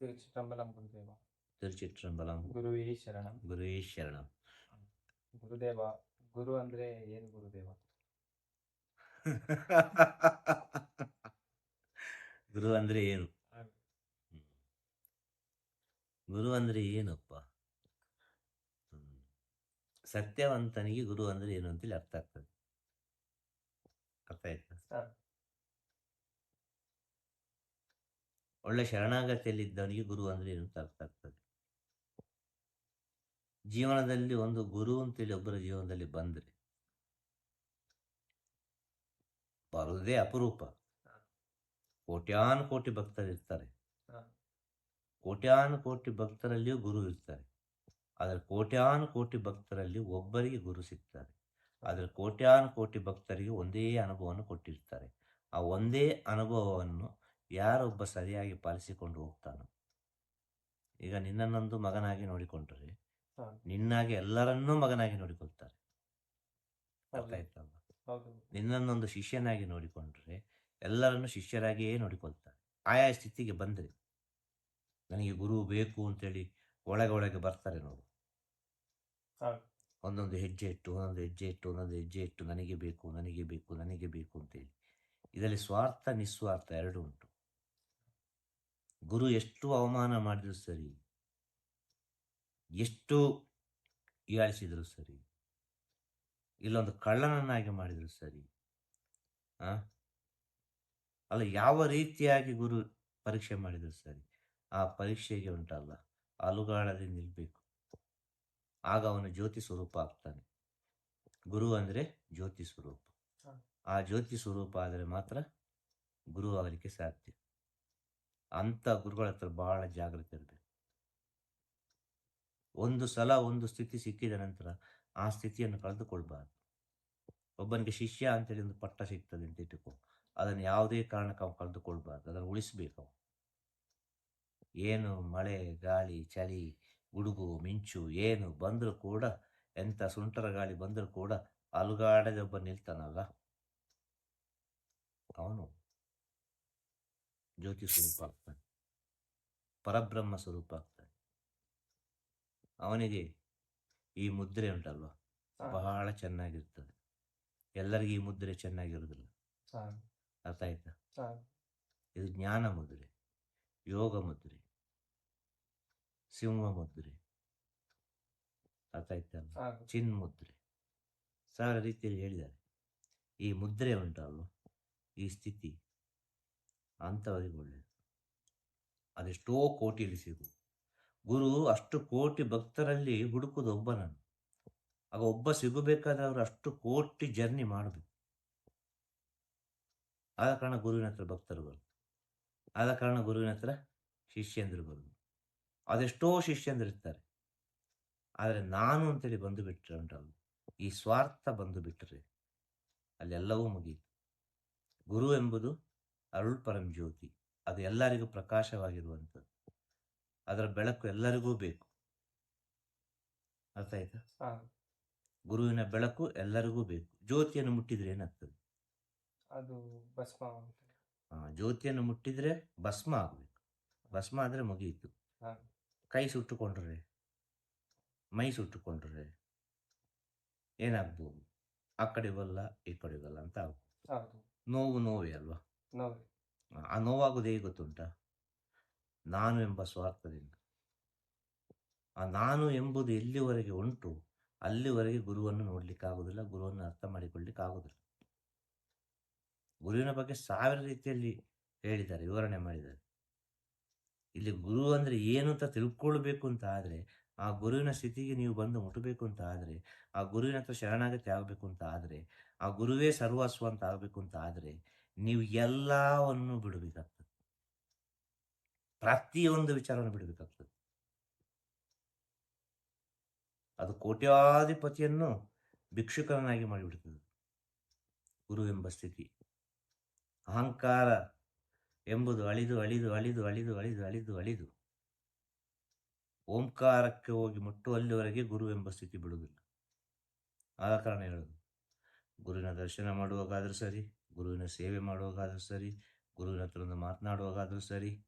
திருச்சிற்றம்பலம் குருதேவா ತಿರುಚಿಟ್ರಂಬಲಂ ಗುರುವೇ ಶರಣಂ ಗುರುವೇ ಶರಣಂ ಗುರುದೇವ ಗುರು ಅಂದ್ರೆ ಏನು ಗುರುದೇವ ಗುರು ಅಂದ್ರೆ ಏನು ಹ್ಮ್. ಹ್ಮ್. ಗುರು ಅಂದ್ರೆ ಏನಪ್ಪ ಹ್ಮ್. ಸತ್ಯವಂತನಿಗೆ ಗುರು ಅಂದ್ರೆ ಏನು ಅಂತೇಳಿ ಅರ್ಥ ಆಗ್ತದೆ ಅರ್ಥ ಆಯ್ತಾ ಹಾ. ಒಳ್ಳೆ ಶರಣಾಗತಿಯಲ್ಲಿದ್ದವನಿಗೆ ಗುರು ಅಂದರೆ ಏನು ಅಂತ ಅರ್ಥ ಆಗ್ತದೆ. ಜೀವನದಲ್ಲಿ ಒಂದು ಗುರು ಅಂತೇಳಿ ಒಬ್ಬರ ಜೀವನದಲ್ಲಿ ಬಂದರೆ ಬರುವುದೇ ಅಪರೂಪ. ಕೋಟ್ಯಾನ್ ಕೋಟಿ ಭಕ್ತರು ಇರ್ತಾರೆ. ಹಾ. ಕೋಟ್ಯಾನು ಕೋಟಿ ಭಕ್ತರಲ್ಲಿಯೂ ಗುರು ಇರ್ತಾರೆ. ಆದರೆ ಕೋಟ್ಯಾನ್ ಕೋಟಿ ಭಕ್ತರಲ್ಲಿ ಒಬ್ಬರಿಗೆ ಗುರು ಸಿಗ್ತಾರೆ. ಆದರೆ ಕೋಟ್ಯಾನ್ ಕೋಟಿ ಭಕ್ತರಿಗೆ ಒಂದೇ ಅನುಭವವನ್ನು ಕೊಟ್ಟಿರ್ತಾರೆ. ಆ ಒಂದೇ ಅನುಭವವನ್ನು ಯಾರೊಬ್ಬ ಸರಿಯಾಗಿ ಪಾಲಿಸಿಕೊಂಡು ಹೋಗ್ತಾನೋ. ಈಗ ನಿನ್ನನ್ನೊಂದು ಮಗನಾಗಿ ನೋಡಿಕೊಂಡ್ರೆ ನಿನ್ನಾಗೆ ಎಲ್ಲರನ್ನೂ ಮಗನಾಗಿ ನೋಡಿಕೊಳ್ತಾರೆ. ಅರ್ಥ ನಿನ್ನನ್ನೊಂದು ಶಿಷ್ಯನಾಗಿ ನೋಡಿಕೊಂಡ್ರೆ ಎಲ್ಲರನ್ನು ಶಿಷ್ಯರಾಗಿಯೇ ನೋಡಿಕೊಳ್ತಾರೆ. ಆಯಾ ಸ್ಥಿತಿಗೆ ಬಂದರೆ ನನಗೆ ಗುರು ಬೇಕು ಅಂತೇಳಿ ಒಳಗೆ ಒಳಗೆ ಬರ್ತಾರೆ ನೋಡು. ಒಂದೊಂದು ಹೆಜ್ಜೆ ಇಟ್ಟು ಒಂದೊಂದು ಹೆಜ್ಜೆ ಇಟ್ಟು ಒಂದೊಂದು ಹೆಜ್ಜೆ ಇಟ್ಟು ನನಗೆ ಬೇಕು ನನಗೆ ಬೇಕು ನನಗೆ ಬೇಕು ಅಂತೇಳಿ. ಇದರಲ್ಲಿ ಸ್ವಾರ್ಥ ನಿಸ್ವಾರ್ಥ ಎರಡು ಉಂಟು. ಗುರು ಎಷ್ಟು ಅವಮಾನ ಮಾಡಿದ್ರು ಸರಿ ಎಷ್ಟು ಹೀಯಾಳಿಸಿದ್ರು ಸರಿ ಇಲ್ಲೊಂದು ಕಳ್ಳನನ್ನಾಗಿ ಮಾಡಿದ್ರು ಸರಿ ಆ? ಅಲ್ಲ ಯಾವ ರೀತಿಯಾಗಿ ಗುರು ಪರೀಕ್ಷೆ ಮಾಡಿದ್ರು ಸರಿ? ಆ ಪರೀಕ್ಷೆಗೆ ಉಂಟಲ್ಲ ಅಲುಗಾಡದೆ ನಿಲ್ಲಬೇಕು ಆಗ ಅವನು ಜ್ಯೋತಿ ಸ್ವರೂಪ ಆಗ್ತಾನೆ. ಗುರು ಅಂದ್ರೆ ಜ್ಯೋತಿ ಸ್ವರೂಪ. ಆ ಜ್ಯೋತಿ ಸ್ವರೂಪ ಆದರೆ ಮಾತ್ರ ಗುರು ಆಗಲಿಕ್ಕೆ ಸಾಧ್ಯ. ಅಂಥ ಗುರುಗಳ ಹತ್ರ ಬಹಳ ಜಾಗೃತಿ ಇರಬೇಕು. ಒಂದು ಸಲ ಒಂದು ಸ್ಥಿತಿ ಸಿಕ್ಕಿದ ನಂತರ ಆ ಸ್ಥಿತಿಯನ್ನು ಕಳೆದುಕೊಳ್ಬಾರ್ದು. ಒಬ್ಬನಿಗೆ ಶಿಷ್ಯ ಅಂತೇಳಿ ಒಂದು ಪಟ್ಟ ಸಿಗ್ತದೆ ಅಂತ ಇಟ್ಟುಕೋ, ಅದನ್ನು ಯಾವುದೇ ಕಾರಣಕ್ಕೆ ಅವನು ಕಳೆದುಕೊಳ್ಬಾರ್ದು, ಅದನ್ನು ಉಳಿಸ್ಬೇಕು ಏನು ಮಳೆ, ಗಾಳಿ, ಚಳಿ ಗುಡುಗು ಮಿಂಚು, ಏನು ಬಂದರೂ ಕೂಡ, ಎಂಥ ಸುಂಟರ ಗಾಳಿ ಬಂದರೂ ಕೂಡ ಅಲುಗಾಡದೆ ಒಬ್ಬ ನಿಲ್ತಾನಲ್ಲ? ಅವನು. ಜ್ಯೋತಿ ಸ್ವರೂಪ ಆಗ್ತಾನೆ ಪರಬ್ರಹ್ಮ ಸ್ವರೂಪ ಆಗ್ತಾನೆ ಅವನಿಗೆ ಈ ಮುದ್ರೆ ಉಂಟಲ್ವ. ಬಹಳ ಚೆನ್ನಾಗಿರ್ತದೆ. ಎಲ್ಲರಿಗೂ ಈ ಮುದ್ರೆ ಚೆನ್ನಾಗಿರುವುದಿಲ್ಲ ಹಾ. ಅರ್ಥ ಆಯ್ತಾ. ಇದು ಜ್ಞಾನ ಮುದ್ರೆ ಯೋಗ ಮುದ್ರೆ ಸಿಂಹ ಮುದ್ರೆ. ಅರ್ಥ ಆಯ್ತಲ್ಲ ಚಿನ್ ಮುದ್ರೆ. ಸಾವಿರ ರೀತಿಯಲ್ಲಿ ಹೇಳಿದ್ದಾರೆ. ಈ ಮುದ್ರೆ ಉಂಟಲ್ವ? ಈ ಸ್ಥಿತಿ. ಅಂಥವರಿಗೆ ಒಳ್ಳೆಯದು ಅದೆಷ್ಟೋ ಕೋಟಿ ಋಷಿಗಳು ಗುರು ಅಷ್ಟು ಕೋಟಿ ಭಕ್ತರಲ್ಲಿ ಹುಡುಕುದು ಒಬ್ಬನನ್ನು ಆಗ ಒಬ್ಬ ಸಿಗಬೇಕಾದ್ರೆ ಅವರು ಅಷ್ಟು ಕೋಟಿ ಜರ್ನಿ ಮಾಡಬೇಕು. ಆದ ಕಾರಣ ಗುರುವಿನ ಹತ್ರ ಭಕ್ತರು ಬರು ಆದ ಕಾರಣ ಗುರುವಿನ ಹತ್ರ ಶಿಷ್ಯಂದರು ಬರು ಅದೆಷ್ಟೋ ಶಿಷ್ಯಂದರು ಇರ್ತಾರೆ. ಆದರೆ ನಾನು ಅಂತೇಳಿ ಬಂದು ಬಿಟ್ಟರೆ ಉಂಟಲ್ಲ ಈ ಸ್ವಾರ್ಥ ಬಂದು ಬಿಟ್ಟರೆ ಅಲ್ಲೆಲ್ಲವೂ ಮುಗಿಯಿತು ಗುರು ಎಂಬುದು ಅರುಳ್ ಪರಂ ಜ್ಯೋತಿ. ಅದು ಎಲ್ಲರಿಗೂ ಪ್ರಕಾಶವಾಗಿರುವಂಥದ್ದು. ಅದರ ಬೆಳಕು ಎಲ್ಲರಿಗೂ ಬೇಕು. ಅರ್ಥ ಆಯ್ತಾ. ಗುರುವಿನ ಬೆಳಕು ಎಲ್ಲರಿಗೂ ಬೇಕು. ಜ್ಯೋತಿಯನ್ನು ಮುಟ್ಟಿದ್ರೆ ಏನಾಗ್ತದೆ? ಅದು ಭಸ್ಮ. ಜ್ಯೋತಿಯನ್ನು ಮುಟ್ಟಿದ್ರೆ ಭಸ್ಮ ಆಗಬೇಕು. ಭಸ್ಮ ಆದರೆ ಮುಗಿಯಿತು ಕೈ ಸುಟ್ಟುಕೊಂಡ್ರೆ? ಮೈ ಸುಟ್ಟುಕೊಂಡ್ರೆ? ಏನಾಗ್ಬೋದು? ಆ ಕಡೆ ಬಲ್ಲ ಈ ಕಡೆ ಬಲ್ಲ ಅಂತ ಆಗ್ಬೋದು. ನೋವು ನೋವೇ ಅಲ್ವಾ? ಆ ನೋವಾಗೋದು ಹೇಗೆ ಗೊತ್ತುಂಟಾ ನಾನು ಎಂಬ ಸ್ವಾರ್ಥದಿಂದ. ಆ ನಾನು ಎಂಬುದು ಎಲ್ಲಿವರೆಗೆ ಉಂಟು, ಅಲ್ಲಿವರೆಗೆ ಗುರುವನ್ನು ನೋಡ್ಲಿಕ್ಕಾಗೋದಿಲ್ಲ, ಗುರುವನ್ನು ಅರ್ಥ ಮಾಡಿಕೊಳ್ಳಿಕ್ಕಾಗೋದಿಲ್ಲ. ಗುರುವಿನ ಬಗ್ಗೆ ಸಾವಿರ ರೀತಿಯಲ್ಲಿ ಹೇಳಿದ್ದಾರೆ, ವಿವರಣೆ ಮಾಡಿದ್ದಾರೆ. ಇಲ್ಲಿ ಗುರು ಅಂದರೆ ಏನು ಅಂತ ತಿಳ್ಕೊಳ್ಬೇಕು ಅಂತ ಆದರೆ, ಆ ಗುರುವಿನ ಸ್ಥಿತಿಗೆ ನೀವು ಬಂದು ಮುಟ್ಟಬೇಕು ಅಂತ ಆದರೆ, ಆ ಗುರುವಿನ ಹತ್ರ ಶರಣಾಗತಿ ಆಗಬೇಕು ಅಂತ ಆದರೆ, ಆ ಗುರುವೇ ಸರ್ವಸ್ವ ಅಂತ ಆಗಬೇಕು ಅಂತ ಆದರೆ ನೀವು ಎಲ್ಲವನ್ನು ಬಿಡಬೇಕಾಗ್ತದೆ. ಪ್ರತಿಯೊಂದು ವಿಚಾರವನ್ನು ಬಿಡಬೇಕಾಗ್ತದೆ. ಅದು ಕೋಟ್ಯಾಧಿಪತಿಯನ್ನು ಭಿಕ್ಷುಕರನ್ನಾಗಿ ಮಾಡಿಬಿಡ್ತದೆ. ಗುರು ಎಂಬ ಸ್ಥಿತಿ. ಅಹಂಕಾರ ಎಂಬುದು ಅಳಿದು ಅಳಿದು ಅಳಿದು ಅಳಿದು ಅಳಿದು ಅಳಿದು ಅಳಿದು. ಓಂಕಾರಕ್ಕೆ ಹೋಗಿ ಮುಟ್ಟು ಅಲ್ಲಿವರೆಗೆ ಗುರು ಎಂಬ ಸ್ಥಿತಿ ಬಿಡುವುದಿಲ್ಲ. ಆದ ಕಾರಣ ಹೇಳೋದು. ಗುರುವಿನ ದರ್ಶನ ಮಾಡುವಾಗಾದರೂ ಸರಿ. ಗುರುವಿನ ಸೇವೆ ಮಾಡುವಾಗಾದರೂ ಸರಿ ಗುರುವಿನ ಹತ್ರ ಒಂದು ಮಾತನಾಡುವಾಗಾದರೂ ಸರಿ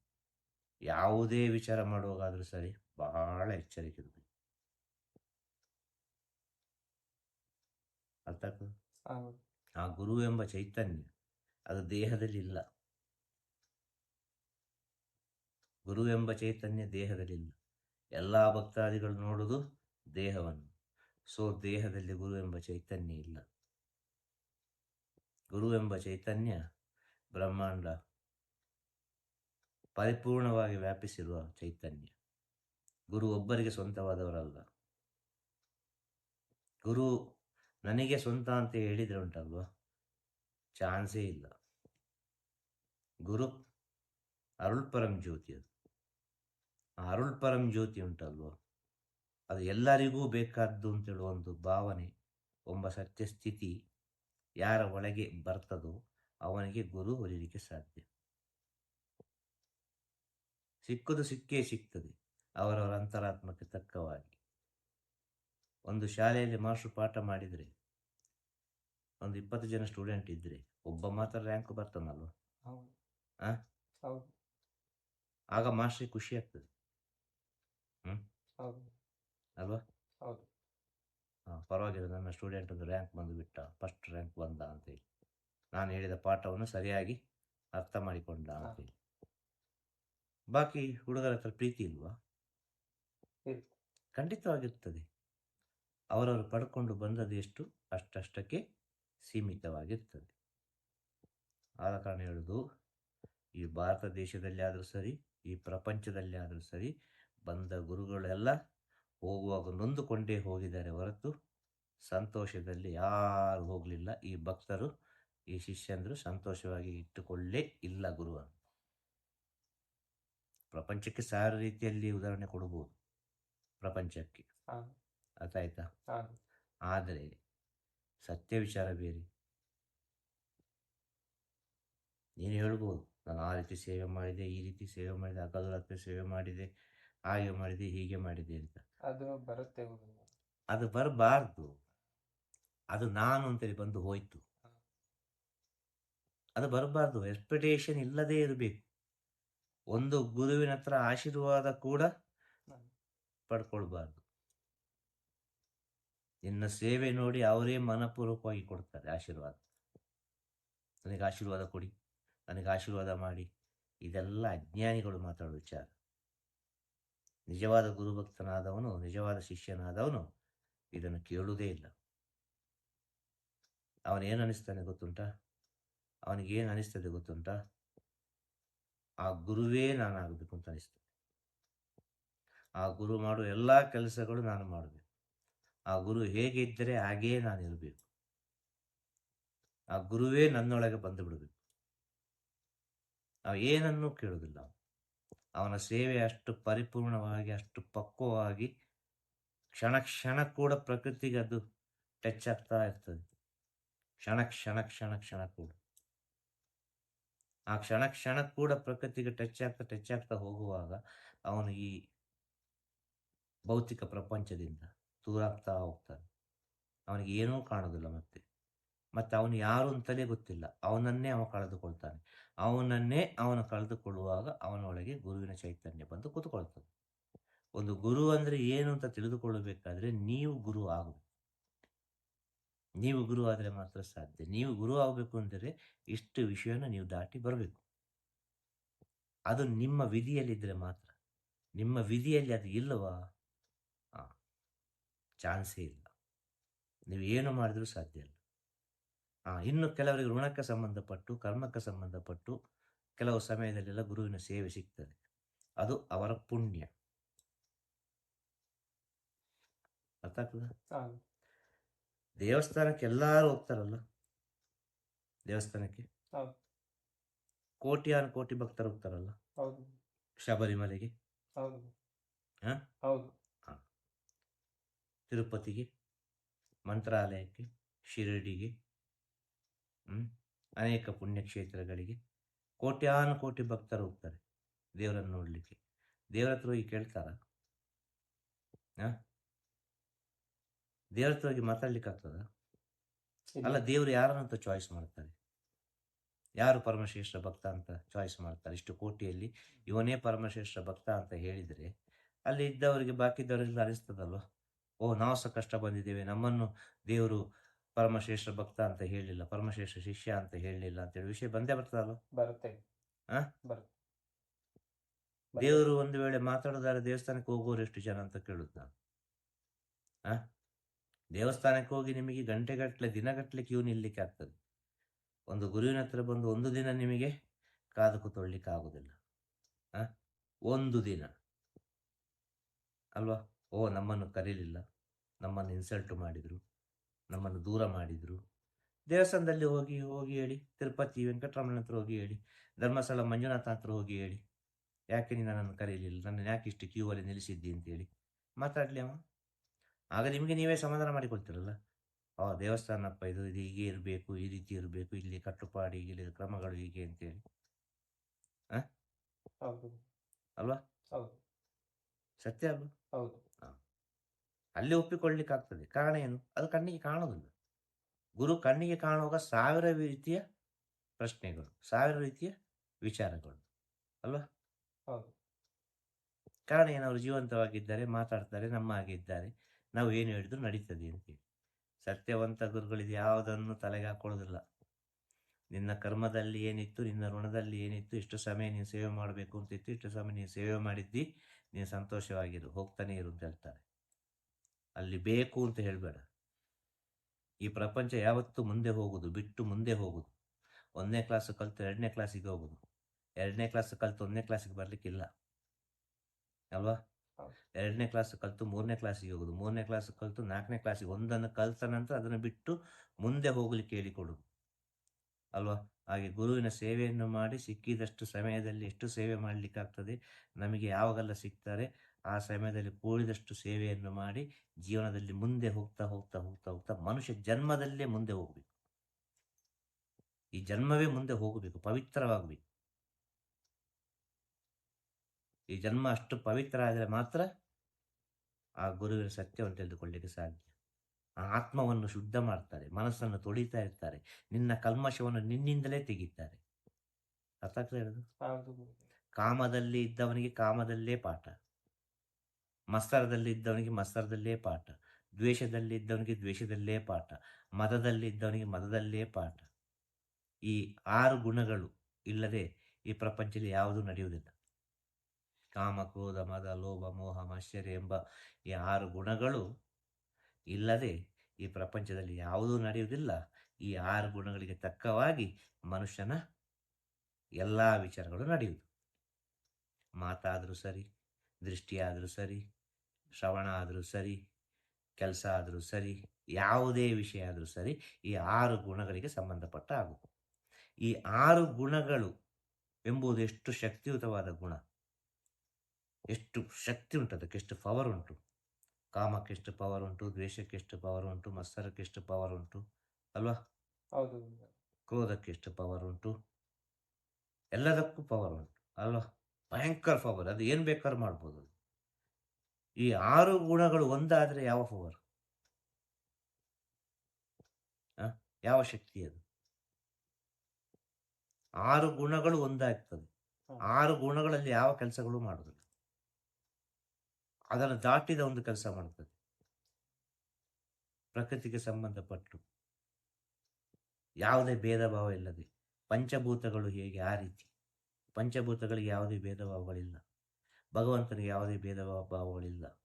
ಯಾವುದೇ ವಿಚಾರ ಮಾಡುವಾಗಾದರೂ ಸರಿ ಬಹಳ ಎಚ್ಚರಿಕೆ ಇರಬೇಕು. ಅರ್ಥ ಆಗ್ತದೆ? ಆ ಗುರು ಎಂಬ ಚೈತನ್ಯ ಅದು ದೇಹದಲ್ಲಿ ಇಲ್ಲ. ಗುರು ಎಂಬ ಚೈತನ್ಯ ದೇಹದಲ್ಲಿಲ್ಲ ಎಲ್ಲ ಭಕ್ತಾದಿಗಳು ನೋಡುವುದು ದೇಹವನ್ನು. ಸೊ ದೇಹದಲ್ಲಿ ಗುರು ಎಂಬ ಚೈತನ್ಯ ಇಲ್ಲ. ಗುರು ಎಂಬ ಚೈತನ್ಯ ಬ್ರಹ್ಮಾಂಡ ಪರಿಪೂರ್ಣವಾಗಿ ವ್ಯಾಪಿಸಿರುವ ಚೈತನ್ಯ. ಗುರು ಒಬ್ಬರಿಗೆ ಸ್ವಂತವಾದವರಲ್ಲ. ಗುರು ನನಗೆ ಸ್ವಂತ ಅಂತ ಹೇಳಿದ್ರೆ ಉಂಟಲ್ವಾ? ಚಾನ್ಸೇ ಇಲ್ಲ. ಗುರು ಅರುಳ್ ಪರಂ ಜ್ಯೋತಿ ಅದು. ಆ ಅರುಳ್ ಪರಂ ಜ್ಯೋತಿ ಉಂಟಲ್ವ? ಅದು ಎಲ್ಲರಿಗೂ ಬೇಕಾದ್ದು ಅಂತೇಳುವ ಒಂದು ಭಾವನೆ ಒಬ್ಬ ಸತ್ಯ ಸ್ಥಿತಿ ಯಾರ ಒಳಗೆ ಬರ್ತದೋ ಅವನಿಗೆ ಗುರು ಹೊಲಿಲಿಕ್ಕೆ ಸಾಧ್ಯ. ಸಿಕ್ಕುದು ಸಿಕ್ಕೇ ಸಿಗ್ತದೆ ಅವರವರ ಅಂತರಾತ್ಮಕ್ಕೆ ತಕ್ಕವಾಗಿ. ಒಂದು ಶಾಲೆಯಲ್ಲಿ ಮಾಸ್ಟ್ರು ಪಾಠ ಮಾಡಿದರೆ ಒಂದು ಇಪ್ಪತ್ತು ಜನ ಸ್ಟೂಡೆಂಟ್ ಇದ್ರೆ ಒಬ್ಬ ಮಾತ್ರ ರ್ಯಾಂಕ್ ಬರ್ತಾನಲ್ವ? ಆಗ ಮಾಸ್ಟ್ರಿಗೆ ಖುಷಿ ಆಗ್ತದೆ. ಹ್ಮ್? ಅಲ್ವಾ? ಪರವಾಗಿಲ್ಲ ನನ್ನ ಸ್ಟೂಡೆಂಟ್ ಒಂದು ರ್ಯಾಂಕ್ ಬಂದು ಬಿಟ್ಟ ಫಸ್ಟ್ ರ್ಯಾಂಕ್ ಬಂದ ಅಂತೇಳಿ ನಾನು ಹೇಳಿದ ಪಾಠವನ್ನು ಸರಿಯಾಗಿ ಅರ್ಥ ಮಾಡಿಕೊಂಡ ಅಂತೇಳಿ ಬಾಕಿ ಹುಡುಗರ ಹತ್ರ ಪ್ರೀತಿ ಇಲ್ವಾ. ಖಂಡಿತವಾಗಿರ್ತದೆ. ಅವರವರು ಪಡ್ಕೊಂಡು ಬಂದದ್ದು ಎಷ್ಟು? ಅಷ್ಟಷ್ಟಕ್ಕೆ ಸೀಮಿತವಾಗಿರ್ತದೆ. ಆದ ಕಾರಣ ಹೇಳೋದು ಈ ಭಾರತ ದೇಶದಲ್ಲಿ ಆದರೂ ಸರಿ ಈ ಪ್ರಪಂಚದಲ್ಲಿ ಆದರೂ ಸರಿ ಬಂದ ಗುರುಗಳೆಲ್ಲ ಹೋಗುವಾಗ ನೊಂದುಕೊಂಡೇ ಹೋಗಿದ್ದಾರೆ ಹೊರತು ಸಂತೋಷದಲ್ಲಿ ಯಾರು ಹೋಗಲಿಲ್ಲ. ಈ ಭಕ್ತರು ಈ ಶಿಷ್ಯಂದರು ಸಂತೋಷವಾಗಿ ಇಟ್ಟುಕೊಳ್ಳೇ ಇಲ್ಲ ಗುರುವನ್ನು ಪ್ರಪಂಚಕ್ಕೆ ಸಾವಿರ ರೀತಿಯಲ್ಲಿ ಉದಾಹರಣೆ ಕೊಡಬಹುದು ಪ್ರಪಂಚಕ್ಕೆ. ಅದಾಯ್ತಾ? ಆದರೆ ಸತ್ಯ ವಿಚಾರ ಬೇರೆ. ನೀನು ಹೇಳ್ಬೋದು ನಾನು ಆ ರೀತಿ ಸೇವೆ ಮಾಡಿದೆ ಈ ರೀತಿ ಸೇವೆ ಮಾಡಿದೆ ಅಗಲತ್ತೆ ಸೇವೆ ಮಾಡಿದೆ ಹಾಗೆ ಮಾಡಿದೆ ಹೀಗೆ ಮಾಡಿದೆ ಅಂತ. ಅದು ಬರುತ್ತೆ ಅದು ಬರಬಾರ್ದು. ಅದು ನಾನು ಅಂತೇಳಿ ಬಂದು ಹೋಯ್ತು. ಅದು ಬರಬಾರ್ದು. ಎಕ್ಸ್ಪೆಕ್ಟೇಷನ್ ಇಲ್ಲದೇ ಇರಬೇಕು. ಒಂದು ಗುರುವಿನ ಹತ್ರ ಆಶೀರ್ವಾದ ಕೂಡ ಪಡ್ಕೊಳ್ಬಾರ್ದು. ನಿನ್ನ ಸೇವೆ ನೋಡಿ ಅವರೇ ಮನಪೂರ್ವಕವಾಗಿ ಕೊಡ್ತಾರೆ ಆಶೀರ್ವಾದ. ನನಗೆ ಆಶೀರ್ವಾದ ಕೊಡಿ. ನನಗೆ ಆಶೀರ್ವಾದ ಮಾಡಿ. ಇದೆಲ್ಲ ಅಜ್ಞಾನಿಗಳು ಮಾತಾಡೋ ವಿಚಾರ. ನಿಜವಾದ ಗುರುಭಕ್ತನಾದವನು, ನಿಜವಾದ ಶಿಷ್ಯನಾದವನು ಇದನ್ನು ಕೇಳುವುದೇ ಇಲ್ಲ. ಅವನೇನು ಅನಿಸ್ತಾನೆ ಗೊತ್ತುಂಟಾ? ಅವನಿಗೇನು ಅನಿಸ್ತದೆ ಗೊತ್ತುಂಟಾ? ಆ ಗುರುವೇ ನಾನು ಆಗಬೇಕು ಅಂತ ಅನಿಸ್ತದೆ. ಆ ಗುರು ಮಾಡುವ ಎಲ್ಲ ಕೆಲಸಗಳು ನಾನು ಮಾಡಬೇಕು. ಆ ಗುರು ಹೇಗೆ ಇದ್ದರೆ ಹಾಗೇ ನಾನು ಇರಬೇಕು. ಆ ಗುರುವೇ ನನ್ನೊಳಗೆ ಬಂದು ಬಿಡಬೇಕು. ನಾವು ಏನನ್ನೂ ಕೇಳುವುದಿಲ್ಲ. ಅವನು. ಅವನ ಸೇವೆ ಅಷ್ಟು ಪರಿಪೂರ್ಣವಾಗಿ, ಅಷ್ಟು ಪಕ್ವವಾಗಿ ಕ್ಷಣ ಕ್ಷಣ ಕೂಡ ಪ್ರಕೃತಿಗೆ ಅದು ಟಚ್ ಆಗ್ತಾ ಇರ್ತದೆ. ಕ್ಷಣ ಕ್ಷಣ ಕ್ಷಣ ಕ್ಷಣ ಕೂಡ. ಆ ಕ್ಷಣ ಕ್ಷಣ ಕೂಡ ಪ್ರಕೃತಿಗೆ ಟಚ್ ಆಗ್ತಾ ಟಚ್ ಆಗ್ತಾ ಹೋಗುವಾಗ ಅವನು ಈ ಭೌತಿಕ ಪ್ರಪಂಚದಿಂದ ದೂರಾಗ್ತಾ ಹೋಗ್ತಾನೆ. ಅವನಿಗೆ ಏನೂ ಕಾಣೋದಿಲ್ಲ ಮತ್ತೆ. ಮತ್ತೆ ಅವನು ಯಾರು ಅಂತಲೇ ಗೊತ್ತಿಲ್ಲ. ಅವನನ್ನೇ ಅವ ಕಳೆದುಕೊಳ್ತಾನೆ. ಅವನನ್ನೇ ಅವನು ಕಳೆದುಕೊಳ್ಳುವಾಗ ಅವನೊಳಗೆ ಗುರುವಿನ ಚೈತನ್ಯ ಬಂದು ಕೂತ್ಕೊಳ್ತದೆ. ಒಂದು ಗುರು ಅಂದರೆ ಏನು ಅಂತ ತಿಳಿದುಕೊಳ್ಳಬೇಕಾದ್ರೆ ನೀವು ಗುರು ಆಗಬೇಕು. ನೀವು ಗುರು ಆದರೆ ಮಾತ್ರ ಸಾಧ್ಯ. ನೀವು ಗುರು ಆಗಬೇಕು ಅಂದರೆ ಇಷ್ಟು ವಿಷಯನ ನೀವು ದಾಟಿ ಬರಬೇಕು. ಅದು ನಿಮ್ಮ ವಿಧಿಯಲ್ಲಿದ್ದರೆ ಮಾತ್ರ. ನಿಮ್ಮ ವಿಧಿಯಲ್ಲಿ ಅದು ಇಲ್ಲವಾ? ಚಾನ್ಸೇ ಇಲ್ಲ. ನೀವು ಏನು ಮಾಡಿದ್ರೂ ಸಾಧ್ಯ ಇಲ್ಲ. ಇನ್ನು ಕೆಲವರಿಗೆ ಋಣಕ್ಕೆ ಸಂಬಂಧಪಟ್ಟು ಕರ್ಮಕ್ಕೆ ಸಂಬಂಧಪಟ್ಟು ಕೆಲವು ಸಮಯದಲ್ಲೆಲ್ಲ ಗುರುವಿನ ಸೇವೆ ಸಿಗ್ತದೆ. ಅದು ಅವರ ಪುಣ್ಯ. ಅರ್ಥ ಆಗ್ತದ ದೇವಸ್ಥಾನಕ್ಕೆ ಎಲ್ಲರೂ ಹೋಗ್ತಾರಲ್ಲ? ದೇವಸ್ಥಾನಕ್ಕೆ? ಕೋಟ್ಯಾನು ಕೋಟಿ ಭಕ್ತರು ಹೋಗ್ತಾರಲ್ಲ? ಶಬರಿಮಲೆಗೆ? ತಿರುಪತಿಗೆ? ಮಂತ್ರಾಲಯಕ್ಕೆ? ಶಿರಡಿಗೆ? ಅನೇಕ ಪುಣ್ಯಕ್ಷೇತ್ರಗಳಿಗೆ ಕೋಟ್ಯಾನು ಕೋಟಿ ಭಕ್ತರು ಹೋಗ್ತಾರೆ ದೇವರನ್ನು ನೋಡಲಿಕ್ಕೆ. ದೇವರ ಹತ್ರ ಹೋಗಿ ಕೇಳ್ತಾರ? ದೇವ್ರ ಹತ್ರ ಹೋಗಿ ಮಾತಾಡ್ಲಿಕ್ಕೆ ಆಗ್ತದ. ಅಲ್ಲ ದೇವರು ಯಾರನ್ನಂತ ಚಾಯ್ಸ್ ಮಾಡ್ತಾರೆ? ಯಾರು ಪರಮಶ್ರೇಷ್ಠ ಭಕ್ತ ಅಂತ ಚಾಯ್ಸ್ ಮಾಡ್ತಾರೆ? ಇಷ್ಟು ಕೋಟಿಯಲ್ಲಿ ಇವನೇ ಪರಮಶ್ರೇಷ್ಠ ಭಕ್ತ ಅಂತ ಹೇಳಿದರೆ ಅಲ್ಲಿ ಇದ್ದವರಿಗೆ ಬಾಕಿದ್ದವರೆಲ್ಲ ಅನಿಸ್ತದಲ್ವ? ಓ ನಾವು ಸಹ ಕಷ್ಟ ಬಂದಿದ್ದೇವೆ ನಮ್ಮನ್ನು ದೇವರು ಪರಮಶ್ರೇಷ್ಠ ಭಕ್ತ ಅಂತ ಹೇಳಲಿಲ್ಲ ಪರಮಶ್ರೇಷ್ಠ ಶಿಷ್ಯ ಅಂತ ಹೇಳಲಿಲ್ಲ ಅಂತೇಳಿ ವಿಷಯ ಬಂದೇ ಬರ್ತದಲ್ಲ ಬರುತ್ತೆ. ದೇವರು ಒಂದು ವೇಳೆ ಮಾತಾಡೋದಾದ್ರೆ ದೇವಸ್ಥಾನಕ್ಕೆ ಹೋಗೋರು ಎಷ್ಟು ಜನ ಅಂತ ಕೇಳುದು ನಾನು. ಆ? ದೇವಸ್ಥಾನಕ್ಕೆ ಹೋಗಿ ನಿಮಗೆ ಗಂಟೆಗಟ್ಟಲೆ ದಿನಗಟ್ಟಲೆ ಕ್ಯೂ ನಿಲ್ಲಕ್ಕೆ ಆಗ್ತದೆ. ಒಂದು ಗುರುವಿನ ಹತ್ರ ಬಂದು ಒಂದು ದಿನ ನಿಮಗೆ ಕಾದು ಕೂತ್ಕೊಳ್ಳಿಕ್ಕೆ ಆಗುದಿಲ್ಲ. ಆ? ಒಂದು ದಿನ. ಅಲ್ವಾ? ಓ ನಮ್ಮನ್ನು ಕರೀಲಿಲ್ಲ. ನಮ್ಮನ್ನು ಇನ್ಸಲ್ಟ್ ಮಾಡಿದ್ರು. ನಮ್ಮನ್ನು ದೂರ ಮಾಡಿದರು. ದೇವಸ್ಥಾನದಲ್ಲಿ ಹೋಗಿ ಹೋಗಿ ಹೇಳಿ ತಿರುಪತಿ ವೆಂಕಟರಮಣ ಹತ್ರ ಹೋಗಿ ಹೇಳಿ ಧರ್ಮಸ್ಥಳ ಮಂಜುನಾಥ ಹತ್ರ ಹೋಗಿ ಹೇಳಿ. ಯಾಕೆ ನೀನು ನನ್ನನ್ನು ಕರೀಲಿಲ್ಲ? ನನ್ನ ಯಾಕೆ ಇಷ್ಟು ಕ್ಯೂ ಅಲ್ಲಿ ನಿಲ್ಲಿಸಿದ್ದಿ ಅಂತೇಳಿ ಮಾತಾಡಲಿ ಅವ ಆಗ ನಿಮಗೆ ನೀವೇ ಸಮಾಧಾನ ಮಾಡಿಕೊಳ್ತೀರಲ್ಲ? ಆ ದೇವಸ್ಥಾನಪ್ಪ ಇದು ಇದು ಹೀಗೆ ಇರಬೇಕು ಈ ರೀತಿ ಇರಬೇಕು ಇಲ್ಲಿ ಕಟ್ಟುಪಾಡಿ ಇಲ್ಲಿ ಕ್ರಮಗಳು ಹೀಗೆ ಅಂತೇಳಿ ಅಲ್ವಾ? ಸತ್ಯ ಅಲ್ವಾ? ಹೌದು. ಅಲ್ಲಿ ಒಪ್ಪಿಕೊಳ್ಳಿಕ್ಕಾಗ್ತದೆ. ಕಾರಣ ಏನು? ಅದು ಕಣ್ಣಿಗೆ ಕಾಣೋದಿಲ್ಲ ಗುರು ಕಣ್ಣಿಗೆ ಕಾಣುವಾಗ ಸಾವಿರ ರೀತಿಯ ಪ್ರಶ್ನೆಗಳು ಸಾವಿರ ರೀತಿಯ ವಿಚಾರಗಳು ಅಲ್ವಾ? ಹೌದು. ಕಾರಣ ಏನು? ಅವರು ಜೀವಂತವಾಗಿದ್ದಾರೆ ಮಾತಾಡ್ತಾರೆ ನಮ್ಮ ಹಾಗೆ ಇದ್ದಾರೆ. ನಾವು ಏನು ಹೇಳಿದ್ರು ನಡೀತದೆ ಅಂತೇಳಿ ಸತ್ಯವಂತ ಗುರುಗಳಿದು ಯಾವುದನ್ನು ತಲೆಗೆ ಹಾಕೊಳ್ಳೋದಿಲ್ಲ. ನಿನ್ನ ಕರ್ಮದಲ್ಲಿ ಏನಿತ್ತು ನಿನ್ನ ಋಣದಲ್ಲಿ ಏನಿತ್ತು ಇಷ್ಟು ಸಮಯ ನೀನು ಸೇವೆ ಮಾಡಬೇಕು ಅಂತಿತ್ತು ಇಷ್ಟು ಸಮಯ ನೀನು ಸೇವೆ ಮಾಡಿದ್ದಿ ನೀನು ಸಂತೋಷವಾಗಿರು ಹೋಗ್ತಾನೆ ಇರು ಅಂತ ಹೇಳ್ತಾರೆ. ಅಲ್ಲಿ ಬೇಕು ಅಂತ ಹೇಳಬೇಡ. ಈ ಪ್ರಪಂಚ ಯಾವತ್ತೂ ಮುಂದೆ ಹೋಗುದು ಬಿಟ್ಟು ಮುಂದೆ ಹೋಗುದು. ಒಂದನೇ ಕ್ಲಾಸ್ ಕಲಿತು ಎರಡನೇ ಕ್ಲಾಸಿಗೆ ಹೋಗುದು. ಎರಡನೇ ಕ್ಲಾಸ್ ಕಲಿತು ಒಂದನೇ ಕ್ಲಾಸಿಗೆ ಬರಲಿಕ್ಕಿಲ್ಲ ಅಲ್ವಾ. ಎರಡನೇ ಕ್ಲಾಸ್ ಕಲಿತು ಮೂರನೇ ಕ್ಲಾಸಿಗೆ ಹೋಗುದು. ಮೂರನೇ ಕ್ಲಾಸ್ ಕಲಿತು ನಾಲ್ಕನೇ ಕ್ಲಾಸಿಗೆ ಒಂದನ್ನು ಕಲಿತ ನಂತರ ಅದನ್ನು ಬಿಟ್ಟು ಮುಂದೆ ಹೋಗಲಿಕ್ಕೆ ಹೇಳಿಕೊಡೋದು. ಅಲ್ವಾ? ಹಾಗೆ ಗುರುವಿನ ಸೇವೆಯನ್ನು ಮಾಡಿ ಸಿಕ್ಕಿದಷ್ಟು ಸಮಯದಲ್ಲಿ ಎಷ್ಟು ಸೇವೆ ಮಾಡಲಿಕ್ಕಾಗ್ತದೆ? ನಮಗೆ ಯಾವಾಗೆಲ್ಲ ಸಿಗ್ತಾರೆ. ಆ ಸಮಯದಲ್ಲಿ ಕೋರಿದಷ್ಟು ಸೇವೆಯನ್ನು ಮಾಡಿ ಜೀವನದಲ್ಲಿ ಮುಂದೆ ಹೋಗ್ತಾ ಹೋಗ್ತಾ ಹೋಗ್ತಾ ಹೋಗ್ತಾ ಮನುಷ್ಯ ಜನ್ಮದಲ್ಲೇ ಮುಂದೆ ಹೋಗಬೇಕು. ಈ ಜನ್ಮವೇ ಮುಂದೆ ಹೋಗಬೇಕು ಪವಿತ್ರವಾಗಬೇಕು. ಈ ಜನ್ಮ ಅಷ್ಟು ಪವಿತ್ರ ಆದರೆ ಮಾತ್ರ ಆ ಗುರುವಿನ ಸತ್ಯವನ್ನು ತಿಳಿದುಕೊಳ್ಳಿಕ್ಕೆ ಸಾಧ್ಯ. ಆ ಆತ್ಮವನ್ನು ಶುದ್ಧ ಮಾಡ್ತಾರೆ ಮನಸ್ಸನ್ನು ತೊಳಿತಾ ಇರ್ತಾರೆ ನಿನ್ನ ಕಲ್ಮಶವನ್ನು ನಿನ್ನಿಂದಲೇ ತೆಗಿತಾರೆ. ಅರ್ಥ ಕಾಮದಲ್ಲಿ ಇದ್ದವನಿಗೆ ಕಾಮದಲ್ಲೇ ಪಾಠ. ಮಸ್ತರದಲ್ಲಿ ಇದ್ದವನಿಗೆ ಮಸ್ತರದಲ್ಲೇ ಪಾಠ, ದ್ವೇಷದಲ್ಲಿದ್ದವನಿಗೆ ದ್ವೇಷದಲ್ಲೇ ಪಾಠ, ಮತದಲ್ಲಿದ್ದವನಿಗೆ ಮತದಲ್ಲೇ ಪಾಠ. ಈ ಆರು ಗುಣಗಳು ಇಲ್ಲದೆ ಈ ಪ್ರಪಂಚದಲ್ಲಿ ಯಾವುದೂ ನಡೆಯುವುದಿಲ್ಲ. ಕಾಮ, ಕ್ರೋಧ, ಮದ, ಲೋಭ, ಮೋಹ, ಮಾಶ್ಚರ್ಯ ಎಂಬ ಈ ಆರು ಗುಣಗಳು ಇಲ್ಲದೆ ಈ ಪ್ರಪಂಚದಲ್ಲಿ ಯಾವುದೂ ನಡೆಯುವುದಿಲ್ಲ. ಈ ಆರು ಗುಣಗಳಿಗೆ ತಕ್ಕವಾಗಿ ಮನುಷ್ಯನ ಎಲ್ಲ ವಿಚಾರಗಳು ನಡೆಯುವುದು. ಮಾತಾದರೂ ಸರಿ ದೃಷ್ಟಿಯಾದರೂ ಸರಿ ಶ್ರವಣ ಆದರೂ ಸರಿ ಕೆಲಸ ಆದರೂ ಸರಿ ಯಾವುದೇ ವಿಷಯ ಆದರೂ ಸರಿ ಈ ಆರು ಗುಣಗಳಿಗೆ ಸಂಬಂಧಪಟ್ಟ ಆಗು ಈ ಆರು ಗುಣಗಳು ಎಂಬುದು ಎಷ್ಟು ಶಕ್ತಿಯುತವಾದ ಗುಣ? ಎಷ್ಟು ಶಕ್ತಿ ಉಂಟು ಅದಕ್ಕೆ? ಎಷ್ಟು ಪವರ್ ಉಂಟು? ಕಾಮಕ್ಕೆ ಎಷ್ಟು ಪವರ್ ಉಂಟು? ದ್ವೇಷಕ್ಕೆ ಎಷ್ಟು ಪವರ್ ಉಂಟು? ಮತ್ಸರಕ್ಕೆ ಎಷ್ಟು ಪವರ್ ಉಂಟು? ಅಲ್ವಾ. ಕ್ರೋಧಕ್ಕೆ ಎಷ್ಟು ಪವರ್ ಉಂಟು? ಎಲ್ಲದಕ್ಕೂ ಪವರ್ ಉಂಟು. ಅಲ್ವಾ? ಭಯಂಕರ ಪವರ್. ಅದು ಏನು ಬೇಕಾದ್ರೂ ಮಾಡ್ಬೋದು ಅದು. ಈ ಆರು ಗುಣಗಳು ಒಂದಾದರೆ ಯಾವ ಪವರ್? ಯಾವ ಶಕ್ತಿ ಅದು? ಆರು ಗುಣಗಳು ಒಂದಾಗ್ತದೆ. ಆರು ಗುಣಗಳಲ್ಲಿ ಯಾವ ಕೆಲಸಗಳು ಮಾಡುದಿಲ್ಲ. ಅದನ್ನು ದಾಟಿದ ಒಂದು ಕೆಲಸ ಮಾಡ್ತದೆ. ಪ್ರಕೃತಿಗೆ ಸಂಬಂಧಪಟ್ಟು. ಯಾವುದೇ ಭೇದ ಭಾವ ಇಲ್ಲದೆ. ಪಂಚಭೂತಗಳು ಹೇಗೆ ಆ ರೀತಿ. ಪಂಚಭೂತಗಳಿಗೆ ಯಾವುದೇ ಭೇದ ಭಾವಗಳಿಲ್ಲ ಭಗವಂತನಿಗೆ ಯಾವುದೇ ಭೇದ ಭಾವ- ಭಾವಗಳಿಲ್ಲ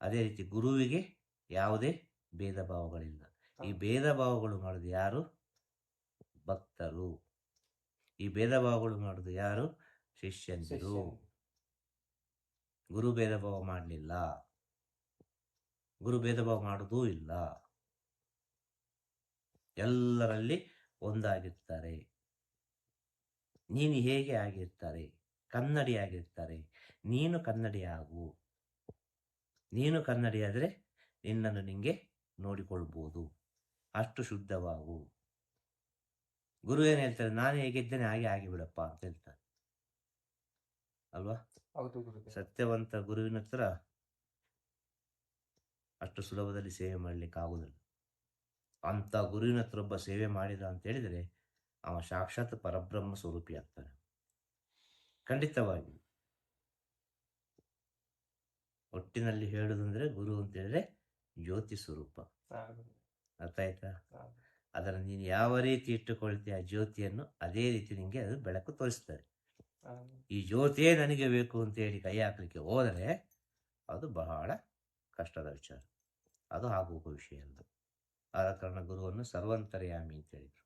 ಅದೇ ರೀತಿ ಗುರುವಿಗೆ ಯಾವುದೇ ಭೇದ ಭಾವಗಳಿಲ್ಲ ಈ ಭೇದ ಭಾವಗಳು ಮಾಡೋದು ಯಾರು? ಭಕ್ತರು. ಈ ಭೇದ ಭಾವಗಳು ಮಾಡೋದು ಯಾರು? ಶಿಷ್ಯಂದಿರು. ಗುರು ಭೇದ ಭಾವ ಮಾಡಲಿಲ್ಲ. ಗುರು ಭೇದ ಭಾವ ಮಾಡೋದೂ ಇಲ್ಲ. ಎಲ್ಲರಲ್ಲಿ ಒಂದಾಗಿರ್ತಾರೆ. ನೀನು ಹೇಗೆ ಆಗಿರ್ತಾರೆ? ಕನ್ನಡಿ ಆಗಿರ್ತಾರೆ. ನೀನು ಕನ್ನಡಿ ಆಗು. ನೀನು ಕನ್ನಡಿ ಆದರೆ ನಿನ್ನನ್ನು ನಿಂಗೆ ನೋಡಿಕೊಳ್ಬೋದು. ಅಷ್ಟು ಶುದ್ಧವಾಗು. ಗುರು ಏನು ಹೇಳ್ತಾರೆ? ನಾನು ಹೇಗಿದ್ದೇನೆ ಹಾಗೆ ಆಗಿಬಿಡಪ್ಪ ಅಂತ ಹೇಳ್ತಾರೆ. ಅಲ್ವಾ. ಸತ್ಯವಂತ ಗುರುವಿನ ಹತ್ರ ಅಷ್ಟು ಸುಲಭದಲ್ಲಿ ಸೇವೆ ಮಾಡಲಿಕ್ಕೆ ಆಗುದಿಲ್ಲ ಅಂತ ಗುರುವಿನ ಹತ್ರ ಒಬ್ಬ ಸೇವೆ ಮಾಡಿದ ಅಂತ ಹೇಳಿದರೆ ಅವ ಸಾಕ್ಷಾತ್ ಪರಬ್ರಹ್ಮ ಸ್ವರೂಪಿ ಆಗ್ತಾನೆ. ಖಂಡಿತವಾಗಿ. ಒಟ್ಟಿನಲ್ಲಿ ಹೇಳುದಂದ್ರೆ ಗುರು ಅಂತ ಹೇಳಿದ್ರೆ ಜ್ಯೋತಿ ಸ್ವರೂಪ. ಅರ್ಥ ಆಯ್ತಾ. ಅದನ್ನು ನೀನು ಯಾವ ರೀತಿ ಇಟ್ಟುಕೊಳ್ತೀಯ ಆ ಜ್ಯೋತಿಯನ್ನು ಅದೇ ರೀತಿ ನಿಮಗೆ ಅದು ಬೆಳಕು ತೋರಿಸ್ತಾರೆ ಈ ಜ್ಯೋತಿಯೇ ನನಗೆ ಬೇಕು ಅಂತ ಹೇಳಿ ಕೈ ಹಾಕಲಿಕ್ಕೆ ಹೋದರೆ ಅದು ಬಹಳ ಕಷ್ಟದ ವಿಚಾರ. ಅದು ಆಗುವ ವಿಷಯ ಅಲ್ಲ. ಆದ ಕಾರಣ ಗುರುವನ್ನು ಸರ್ವಂತರ್ಯಾಮಿ ಅಂತ ಹೇಳಿದರು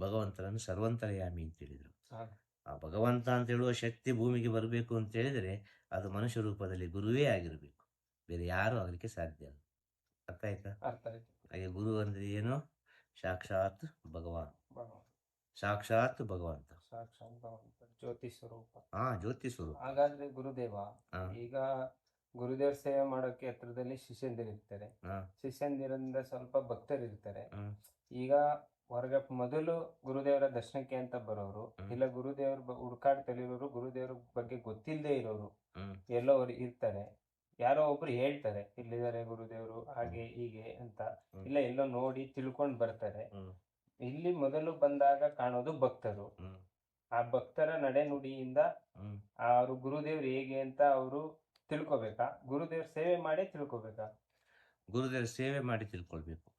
ಭಗವಂತನನ್ನು ಸರ್ವಂತರಯಾಮಿ ಅಂತ ಹೇಳಿದರು. ಆ ಭಗವಂತ ಅಂತ ಹೇಳುವ ಶಕ್ತಿ ಭೂಮಿಗೆ ಬರಬೇಕು ಅಂತ ಹೇಳಿದರೆ ಅದು ಮನುಷ್ಯ ರೂಪದಲ್ಲಿ ಗುರುವೇ ಆಗಿರಬೇಕು. ಬೇರೆ ಯಾರೂ ಆಗಲಿಕ್ಕೆ ಸಾಧ್ಯ ಅಲ್ಲ. ಅರ್ಥ ಆಯ್ತಾ? ಅರ್ಥ ಆಯ್ತು. ಹಾಗೆ ಗುರು ಅಂದರೆ ಏನು? ಸಾಕ್ಷಾತ್ ಭಗವಾನ್. ಸಾಕ್ಷಾತ್ ಭಗವಂತ. ಜ್ಯೋತಿ ಸ್ವರೂಪ. ಹಾ ಜ್ಯೋತಿ ಸ್ವರೂಪ. ಹಾಗಾದ್ರೆ ಗುರುದೇವ. ಈಗ ಗುರುದೇವ ಸೇವೆ ಮಾಡೋಕೆ ಹತ್ರದಲ್ಲಿ ಶಿಷ್ಯಂದಿರಿರ್ತಾರೆ. ಹಾ. ಶಿಷ್ಯಂದಿರಿಂದ ಸ್ವಲ್ಪ ಭಕ್ತರಿರ್ತಾರೆ. ಈಗ ಹೊರಗೆ ಮೊದಲು ಗುರುದೇವರ ದರ್ಶನಕ್ಕೆ ಅಂತ ಬರೋರು ಇಲ್ಲ ಗುರುದೇವ್ರ ಹುಡುಕಾಡ್ತಲಿರೋರು ಗುರುದೇವ್ರ ಬಗ್ಗೆ ಗೊತ್ತಿಲ್ಲದೆ ಇರೋರು. ಎಲ್ಲೋ ಅವ್ರು ಇರ್ತಾರೆ. ಯಾರೋ ಒಬ್ರು ಹೇಳ್ತಾರೆ ಇಲ್ಲಿದ್ದಾರೆ ಗುರುದೇವರು ಹಾಗೆ ಹೀಗೆ ಅಂತ. ಇಲ್ಲ ಎಲ್ಲೋ ನೋಡಿ ತಿಳ್ಕೊಂಡ್ ಬರ್ತಾರೆ. ಇಲ್ಲಿ ಮೊದಲು ಬಂದಾಗ ಕಾಣೋದು ಭಕ್ತರು. ಆ ಭಕ್ತರ ನಡೆನುಡಿಯಿಂದ. ಅವರು ಗುರುದೇವ್ರು ಹೇಗೆ ಅಂತ ಅವರು ತಿಳ್ಕೊಬೇಕಾ? ಗುರುದೇವ್ರ ಸೇವೆ ಮಾಡಿ ತಿಳ್ಕೊಬೇಕಾ? ಗುರುದೇವ್ರ ಸೇವೆ ಮಾಡಿ ತಿಳ್ಕೊಳ್ಬೇಕು.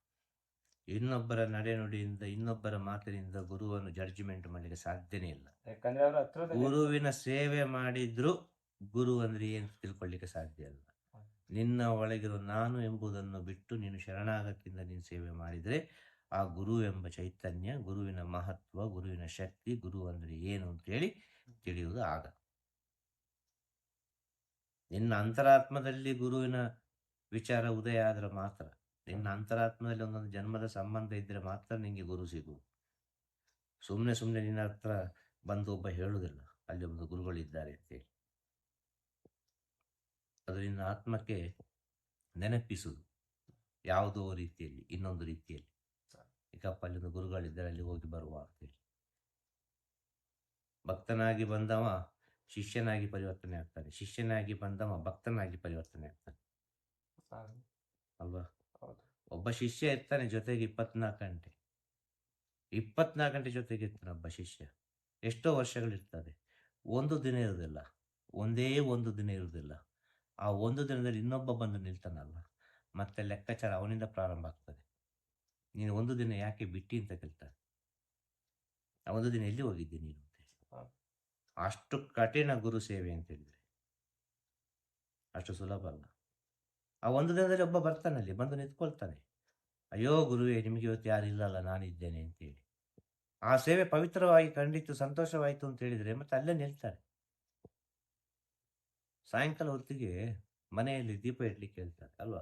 ಇನ್ನೊಬ್ಬರ ನಡೆನುಡಿಯಿಂದ ಇನ್ನೊಬ್ಬರ ಮಾತಿನಿಂದ ಗುರುವನ್ನು ಜಡ್ಜ್ಮೆಂಟ್ ಮಾಡಲಿಕ್ಕೆ ಸಾಧ್ಯನೇ ಇಲ್ಲ. ಯಾಕಂದ್ರೆ ಅವ್ರ ಗುರುವಿನ ಸೇವೆ ಮಾಡಿದ್ರು ಗುರು ಅಂದ್ರೆ ಏನು ತಿಳ್ಕೊಳ್ಳಿಕ್ಕೆ ಸಾಧ್ಯ ಇಲ್ಲ. ನಿನ್ನ ಒಳಗಿರೋ ನಾನು ಎಂಬುದನ್ನು ಬಿಟ್ಟು ನೀನು ಶರಣಾಗತಿಯಿಂದ ನೀನು ಸೇವೆ ಮಾಡಿದರೆ ಆ ಗುರು ಎಂಬ ಚೈತನ್ಯ ಗುರುವಿನ ಮಹತ್ವ ಗುರುವಿನ ಶಕ್ತಿ ಗುರು ಅಂದ್ರೆ ಏನು ಅಂತೇಳಿ ತಿಳಿಯುವುದು ಆಗ. ನಿನ್ನ ಅಂತರಾತ್ಮದಲ್ಲಿ ಗುರುವಿನ ವಿಚಾರ ಉದಯ ಆದ್ರೆ ಮಾತ್ರ. ನಿನ್ನ ಅಂತರಾತ್ಮದಲ್ಲಿ ಒಂದೊಂದು ಜನ್ಮದ ಸಂಬಂಧ ಇದ್ದರೆ ಮಾತ್ರ ನಿಮಗೆ ಗುರು ಸಿಗು. ಸುಮ್ಮನೆ ಸುಮ್ಮನೆ ನಿನ್ನ ಹತ್ರ ಬಂದು ಒಬ್ಬ ಹೇಳುವುದಿಲ್ಲ ಅಲ್ಲಿ ಒಂದು ಗುರುಗಳಿದ್ದಾರೆ ಅಂತೇಳಿ ಅದು ನಿನ್ನ ಆತ್ಮಕ್ಕೆ ನೆನಪಿಸುವುದು ಯಾವುದೋ ರೀತಿಯಲ್ಲಿ ಇನ್ನೊಂದು ರೀತಿಯಲ್ಲಿ. ಈಗಪ್ಪ ಅಲ್ಲಿ ಒಂದು ಗುರುಗಳಿದ್ದಾರೆ ಅಲ್ಲಿ ಹೋಗಿ ಬರುವ ಅಂತೇಳಿ ಭಕ್ತನಾಗಿ ಬಂದವ ಶಿಷ್ಯನಾಗಿ ಪರಿವರ್ತನೆ ಆಗ್ತಾನೆ. ಶಿಷ್ಯನಾಗಿ ಬಂದವ ಭಕ್ತನಾಗಿ ಪರಿವರ್ತನೆ ಆಗ್ತಾನೆ. ಅಲ್ವಾ? ಒಬ್ಬ ಶಿಷ್ಯ ಇರ್ತಾನೆ ಜೊತೆಗೆ ಇಪ್ಪತ್ನಾಲ್ಕು ಗಂಟೆ. ಇಪ್ಪತ್ನಾಲ್ಕು ಗಂಟೆ ಜೊತೆಗೆ ಇರ್ತಾನೆ ಒಬ್ಬ ಶಿಷ್ಯ. ಎಷ್ಟೋ ವರ್ಷಗಳಿರ್ತದೆ ಒಂದು ದಿನ ಇರುವುದಿಲ್ಲ ಒಂದೇ ಒಂದು ದಿನ ಇರುವುದಿಲ್ಲ ಆ ಒಂದು ದಿನದಲ್ಲಿ ಇನ್ನೊಬ್ಬ ಬಂದು ನಿಲ್ತಾನಲ್ಲ. ಮತ್ತೆ ಲೆಕ್ಕಾಚಾರ ಅವನಿಂದ ಪ್ರಾರಂಭ ಆಗ್ತದೆ. ನೀನು ಒಂದು ದಿನ ಯಾಕೆ ಬಿಟ್ಟಿ ಅಂತ ಕೇಳ್ತಾನೆ. ಆ ಒಂದು ದಿನ ಎಲ್ಲಿ ಹೋಗಿದ್ದೆ ನೀನು. ಅಷ್ಟು ಕಠಿಣ ಗುರು ಸೇವೆ ಅಂತ ಹೇಳಿದ್ರೆ. ಅಷ್ಟು ಸುಲಭ ಅಲ್ಲ. ಆ ಒಂದು ದಿನದಲ್ಲಿ ಒಬ್ಬ ಬರ್ತಾನಲ್ಲಿ ಬಂದು ನಿಂತ್ಕೊಳ್ತಾನೆ. ಅಯ್ಯೋ ಗುರುವೇ ನಿಮಗೆ ಇವತ್ತು ಯಾರು ಇಲ್ಲಲ್ಲ ನಾನಿದ್ದೇನೆ ಅಂತೇಳಿ. ಆ ಸೇವೆ ಪವಿತ್ರವಾಗಿ ಕಂಡಿತ್ತು ಸಂತೋಷವಾಯಿತು ಅಂತ ಹೇಳಿದ್ರೆ ಮತ್ತೆ ಅಲ್ಲೇ ನಿಲ್ತಾರೆ. ಸಾಯಂಕಾಲ ಹೊತ್ತಿಗೆ ಮನೆಯಲ್ಲಿ ದೀಪ ಇಡ್ಲಿಕ್ಕೆ ಹೇಳ್ತಾರೆ ಅಲ್ವಾ?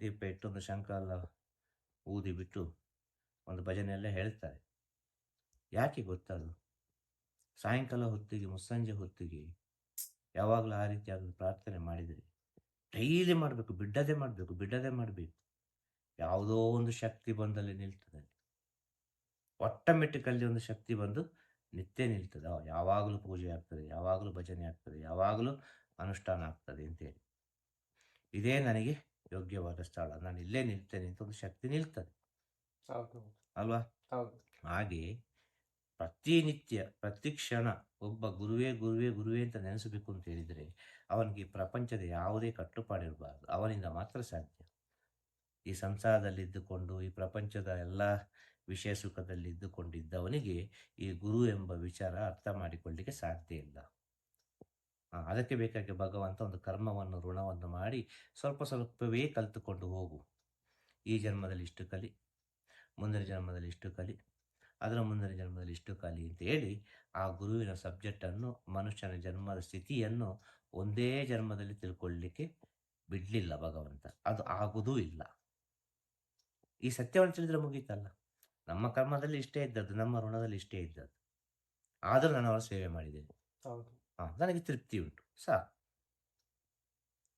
ದೀಪ ಇಟ್ಟು ಒಂದು ಶಂಕ ಎಲ್ಲ ಊದಿ ಬಿಟ್ಟು ಒಂದು ಭಜನೆ ಎಲ್ಲ ಹೇಳ್ತಾರೆ. ಯಾಕೆ ಗೊತ್ತದು? ಸಾಯಂಕಾಲ ಹೊತ್ತಿಗೆ ಮುಸ್ಸಂಜೆ ಹೊತ್ತಿಗೆ ಯಾವಾಗಲೂ ಆ ರೀತಿಯಾದ ಪ್ರಾರ್ಥನೆ ಮಾಡಿದರೆ ಡೈಲಿ ಮಾಡಬೇಕು ಬಿಡದೆ ಮಾಡಬೇಕು ಬಿಡದೆ ಮಾಡಬೇಕು. ಯಾವುದೋ ಒಂದು ಶಕ್ತಿ ಬಂದಲ್ಲಿ ನಿಲ್ತದೆ. ಆಟೋಮೆಟಿಕಲ್ಲಿ ಒಂದು ಶಕ್ತಿ ಬಂದು ನಿತ್ಯ ನಿಲ್ತದೆ. ಯಾವಾಗಲೂ ಪೂಜೆ ಆಗ್ತದೆ ಯಾವಾಗಲೂ ಭಜನೆ ಆಗ್ತದೆ ಯಾವಾಗಲೂ ಅನುಷ್ಠಾನ ಆಗ್ತದೆ ಅಂತೇಳಿ ಇದೇ ನನಗೆ ಯೋಗ್ಯವಾದ ಸ್ಥಳ. ನಾನು ಇಲ್ಲೇ ನಿಲ್ತೇನೆ ಅಂತ ಒಂದು ಶಕ್ತಿ ನಿಲ್ತದೆ. ಅಲ್ವಾ? ಹಾಗೆ ಪ್ರತಿನಿತ್ಯ, ಪ್ರತಿ ಕ್ಷಣ ಒಬ್ಬ ಗುರುವೇ ಗುರುವೇ ಗುರುವೇ ಅಂತ ನೆನೆಸಬೇಕು ಅಂತ ಹೇಳಿದರೆ ಅವನಿಗೆ ಪ್ರಪಂಚದ ಯಾವುದೇ ಕಟ್ಟುಪಾಡಿರಬಾರ್ದು. ಅವನಿಂದ ಮಾತ್ರ ಸಾಧ್ಯ. ಈ ಸಂಸಾರದಲ್ಲಿ ಇದ್ದುಕೊಂಡು, ಈ ಪ್ರಪಂಚದ ಎಲ್ಲ ವಿಷಯ ಸುಖದಲ್ಲಿ ಇದ್ದುಕೊಂಡಿದ್ದವನಿಗೆ ಈ ಗುರು ಎಂಬ ವಿಚಾರ ಅರ್ಥ ಮಾಡಿಕೊಳ್ಳಿಕ್ಕೆ ಸಾಧ್ಯ ಇಲ್ಲ. ಅದಕ್ಕೆ ಬೇಕಾಗಿ ಭಗವಂತ ಒಂದು ಕರ್ಮವನ್ನು, ಋಣವನ್ನು ಮಾಡಿ ಸ್ವಲ್ಪ ಸ್ವಲ್ಪವೇ ಕಲಿತುಕೊಂಡು ಹೋಗು. ಈ ಜನ್ಮದಲ್ಲಿ ಇಷ್ಟು ಕಲಿ, ಮುಂದಿನ ಜನ್ಮದಲ್ಲಿ ಇಷ್ಟು ಕಲಿ. ಅದರ ಮುಂದಿನ ಜನ್ಮದಲ್ಲಿ ಇಷ್ಟು ಖಾಲಿ ಅಂತ ಹೇಳಿ ಆ ಗುರುವಿನ ಸಬ್ಜೆಕ್ಟನ್ನು ಮನುಷ್ಯನ ಜನ್ಮದ ಸ್ಥಿತಿಯನ್ನು ಒಂದೇ ಜನ್ಮದಲ್ಲಿ ತಿಳ್ಕೊಳ್ಳಿಕ್ಕೆ ಬಿಡಲಿಲ್ಲ ಭಗವಂತ. ಅದು ಆಗುವುದೂ ಇಲ್ಲ. ಈ ಸತ್ಯವನ್ನು ತಿಳಿದ್ರೆ ಮುಗೀತಲ್ಲ. ನಮ್ಮ ಕರ್ಮದಲ್ಲಿ ಇಷ್ಟೇ ಇದ್ದದ್ದು ನಮ್ಮ ಋಣದಲ್ಲಿ ಇಷ್ಟೇ ಇದ್ದದ್ದು. ಆದರೂ ನಾನು ಅವರ ಸೇವೆ ಮಾಡಿದ್ದೇನೆ. ಹೌದು. ಹಾ ನನಗೆ ತೃಪ್ತಿ ಉಂಟು. ಸಾ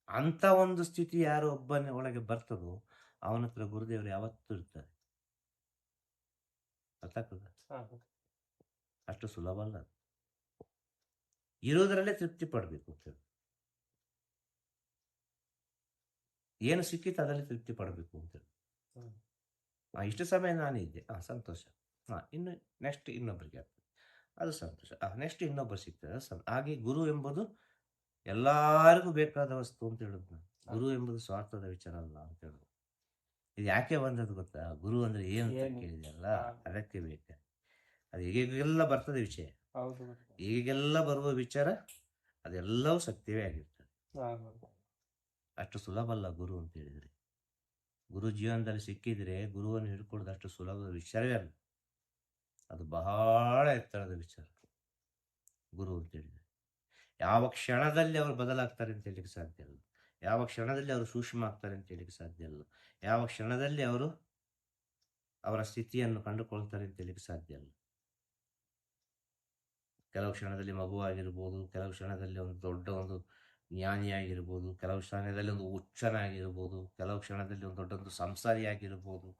ಅಂತ ಒಂದು ಸ್ಥಿತಿ ಯಾರು ಒಬ್ಬನೇ ಒಳಗೆ ಬರ್ತದೋ ಅವನ ಹತ್ರ ಗುರುದೇವರು ಯಾವತ್ತೂ ಇರ್ತಾರೆ. ಅರ್ಥ ಆಗ್ತದ ಹಾ, ಅಷ್ಟು ಸುಲಭ ಅಲ್ಲ ಇರೋದರಲ್ಲೇ ತೃಪ್ತಿ ಪಡಬೇಕು ಅಂತೇಳಿ ಏನು ಸಿಕ್ಕಿತ್ತು ಅದರಲ್ಲಿ ತೃಪ್ತಿ ಪಡಬೇಕು ಅಂತೇಳಿ ಹಾ ಆ, ಇಷ್ಟು ಸಮಯ ನಾನಿದ್ದೆ ಹಾ ಸಂತೋಷ. ಹಾ ಇನ್ನು ನೆಕ್ಸ್ಟ್ ಇನ್ನೊಬ್ಬರಿಗೆ ಆಗ್ತದೆ ಅದು ಸಂತೋಷ. ನೆಕ್ಸ್ಟ್ ಇನ್ನೊಬ್ಬರು ಸಿಗ್ತದೆ ಸಂ ಹಾಗೆ ಗುರು ಎಂಬುದು ಎಲ್ಲರಿಗೂ ಬೇಕಾದ ವಸ್ತು ಅಂತ ಹೇಳುದು ನಾನು. ಗುರು ಎಂಬುದು ಸ್ವಾರ್ಥದ ವಿಚಾರ ಅಲ್ಲ ಅಂತ ಹೇಳುದು. ಇದು ಯಾಕೆ ಬಂದದ್ದು ಗೊತ್ತಾ? ಗುರು ಅಂದ್ರೆ ಏನು ಅಂತ ಏನು? ಕೇಳಿದೆಯಲ್ಲ ಅದಕ್ಕೆ ಬೇಕು. ಅದು ಈಗೆಲ್ಲ ಬರ್ತದೆ ವಿಷಯ. ಈಗೆಲ್ಲ ಬರುವ ವಿಚಾರ ಅದೆಲ್ಲವೂ ಸತ್ಯವೇ ಆಗಿರ್ತದೆ. ಅಷ್ಟು ಸುಲಭ ಅಲ್ಲ ಗುರು ಅಂತ ಹೇಳಿದ್ರೆ. ಗುರು ಜೀವನದಲ್ಲಿ ಸಿಕ್ಕಿದ್ರೆ ಗುರುವನ್ನು ಹಿಡ್ಕೊಳ್ಳೋದು ಅಷ್ಟು ಸುಲಭದ ವಿಚಾರವೇ ಅಲ್ಲ. ಅದು ಬಹಳ ಎತ್ತರದ ವಿಚಾರ. ಗುರು ಅಂತ ಹೇಳಿದ್ರೆ. ಯಾವ ಕ್ಷಣದಲ್ಲಿ ಅವರು ಬದಲಾಗ್ತಾರೆ ಅಂತ ಹೇಳಿಕ್ಕೆ ಸಾಧ್ಯ ಇಲ್ಲ ಯಾವ ಕ್ಷಣದಲ್ಲಿ ಅವರು ಸೂಕ್ಷ್ಮ ಆಗ್ತಾರೆ ಅಂತ ಹೇಳಿಕ್ಕೆ ಸಾಧ್ಯ ಅಲ್ಲ. ಯಾವ ಕ್ಷಣದಲ್ಲಿ ಅವರು ಅವರ ಸ್ಥಿತಿಯನ್ನು ಕಂಡುಕೊಳ್ತಾರೆ ಅಂತ ಹೇಳಿಕ್ಕೆ ಸಾಧ್ಯ ಅಲ್ಲ. ಕೆಲವು ಕ್ಷಣದಲ್ಲಿ ಮಗುವಾಗಿರ್ಬೋದು, ಕೆಲವು ಕ್ಷಣದಲ್ಲಿ ಒಂದು ದೊಡ್ಡ ಒಂದು ಜ್ಞಾನಿಯಾಗಿರ್ಬೋದು, ಕೆಲವು ಕ್ಷಣದಲ್ಲಿ ಒಂದು ಹುಚ್ಚನಾಗಿರ್ಬೋದು, ಕೆಲವು ಕ್ಷಣದಲ್ಲಿ ಒಂದು ದೊಡ್ಡ ಒಂದು ಸಂಸಾರಿಯಾಗಿರ್ಬೋದು,